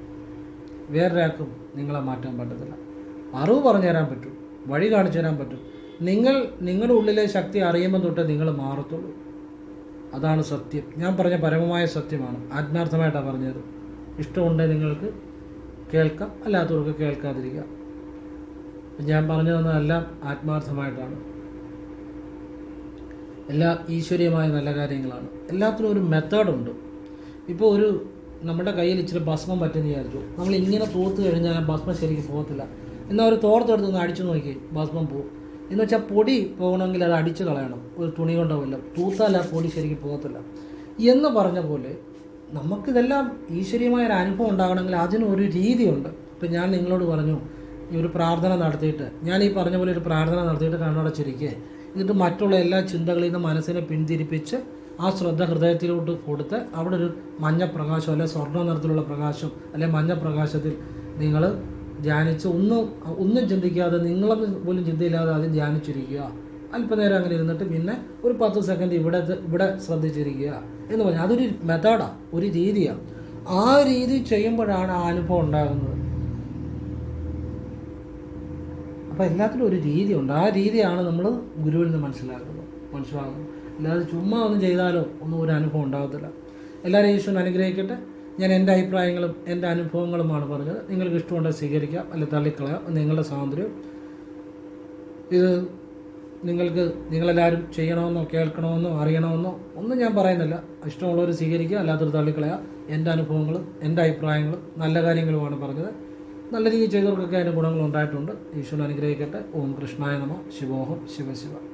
വേറൊരാൾക്കും നിങ്ങളെ മാറ്റാൻ പറ്റത്തില്ല. അറിവ് പറഞ്ഞു തരാൻ പറ്റും. വഴി കാണിച്ചു തരാൻ പറ്റും. നിങ്ങൾ നിങ്ങളുടെ ഉള്ളിലെ ശക്തി അറിയുമ്പോൾ തൊട്ടേ നിങ്ങൾ മാറത്തുള്ളൂ. അതാണ് സത്യം. ഞാൻ പറഞ്ഞ പരമമായ സത്യമാണ്. ആത്മാർത്ഥമായിട്ടാണ് പറഞ്ഞത്. ഇഷ്ടമുണ്ടെങ്കിൽ നിങ്ങൾക്ക് കേൾക്കാം അല്ലാത്തവർക്ക് കേൾക്കാതിരിക്കാം. ഞാൻ പറഞ്ഞു തന്നതെല്ലാം ആത്മാർത്ഥമായിട്ടാണ്. എല്ലാ ഈശ്വരീയമായ നല്ല കാര്യങ്ങളാണ്. എല്ലാത്തിനും ഒരു മെത്തേഡുണ്ട് ഇപ്പോൾ ഒരു നമ്മുടെ കയ്യിൽ ഇച്ചിരി ഭസ്മം പറ്റുന്ന വിചാരിച്ചു. നമ്മൾ ഇങ്ങനെ തൂത്ത് കഴിഞ്ഞാൽ ആ ഭസ്മം ശരിക്കും പോകത്തില്ല. എന്നാൽ ഒരു തോർത്തെടുത്ത് ഒന്ന് അടിച്ചു നോക്കി ഭസ്മം പോകും എന്ന് വെച്ചാൽ പൊടി പോകണമെങ്കിൽ അത് അടിച്ച് കളയണം. ഒരു തുണി കൊണ്ടോ വല്ലതും. തൂത്താൽ ആ പൊടി ശരിക്കും പോകത്തില്ല. എന്ന് പറഞ്ഞ പോലെ നമുക്കിതെല്ലാം ഈശ്വരീയമായ ഒരു അനുഭവം ഉണ്ടാകണമെങ്കിൽ അതിന് ഒരു രീതിയുണ്ട്. ഇപ്പം ഞാൻ നിങ്ങളോട് പറഞ്ഞു ഈ ഒരു പ്രാർത്ഥന നടത്തിയിട്ട് ഞാൻ ഈ പറഞ്ഞ പോലെ ഒരു പ്രാർത്ഥന നടത്തിയിട്ട് കണ്ണടച്ചിരിക്കുക എന്നിട്ട് മറ്റുള്ള എല്ലാ ചിന്തകളിൽ നിന്ന് മനസ്സിനെ പിന്തിരിപ്പിച്ച് ആ ശ്രദ്ധ ഹൃദയത്തിലോട്ട് കൊടുത്ത് അവിടെ ഒരു മഞ്ഞ പ്രകാശം അല്ലെ സ്വർണ നിറത്തിലുള്ള പ്രകാശം അല്ലെ മഞ്ഞ പ്രകാശത്തിൽ നിങ്ങൾ ധ്യാനിച്ച് ഒന്നും ഒന്നും ചിന്തിക്കാതെ നിങ്ങളൊന്നും പോലും ചിന്തയില്ലാതെ അത് ധ്യാനിച്ചിരിക്കുക. അല്പനേരം അങ്ങനെ ഇരുന്നിട്ട് പിന്നെ ഒരു പത്ത് സെക്കൻഡ് ഇവിടെ ഇവിടെ ശ്രദ്ധിച്ചിരിക്കുക എന്ന് പറഞ്ഞാൽ അതൊരു മെത്തേഡാണ് ഒരു രീതിയാണ് ആ രീതി ചെയ്യുമ്പോഴാണ് ആ അനുഭവം ഉണ്ടാകുന്നത്. അപ്പോൾ എല്ലാത്തിനും ഒരു രീതിയുണ്ട്. ആ രീതിയാണ് നമ്മൾ ഗുരുവിൽ നിന്ന് മനസ്സിലാക്കുന്നത്. മനസ്സിലാകുന്നത് അല്ലാതെ ചുമ്മാ ഒന്നും ചെയ്താലോ ഒന്നും ഒരു അനുഭവം ഉണ്ടാകത്തില്ല. എല്ലാവരും ഈശ്വരൻ അനുഗ്രഹിക്കട്ടെ. ഞാൻ എന്റെ അഭിപ്രായങ്ങളും എന്റെ അനുഭവങ്ങളുമാണ് പറഞ്ഞത്. നിങ്ങൾക്ക് ഇഷ്ടമുണ്ടെങ്കിൽ സ്വീകരിക്കാം അല്ലെങ്കിൽ തള്ളിക്കളയാം. നിങ്ങളുടെ സ്വാതന്ത്ര്യം. ഇത് നിങ്ങൾക്ക് നിങ്ങളെല്ലാവരും ചെയ്യണമെന്നോ കേൾക്കണമെന്നോ അറിയണമെന്നോ ഒന്നും ഞാൻ പറയുന്നില്ല. ഇഷ്ടമുള്ളവർ സ്വീകരിക്കുക അല്ലാത്തൊരു തള്ളിക്കളയുക. എന്റെ അനുഭവങ്ങളും എന്റെ അഭിപ്രായങ്ങളും നല്ല കാര്യങ്ങളുമാണ് പറഞ്ഞത്. നല്ല രീതിയിൽ ചെയ്തവർക്കൊക്കെ അതിന്റെ ഗുണങ്ങൾ ഉണ്ടായിട്ടുണ്ട് ഈശ്വരൻ അനുഗ്രഹിക്കട്ടെ. ഓം കൃഷ്ണായ നമ. ശിവോഹം. ശിവശിവ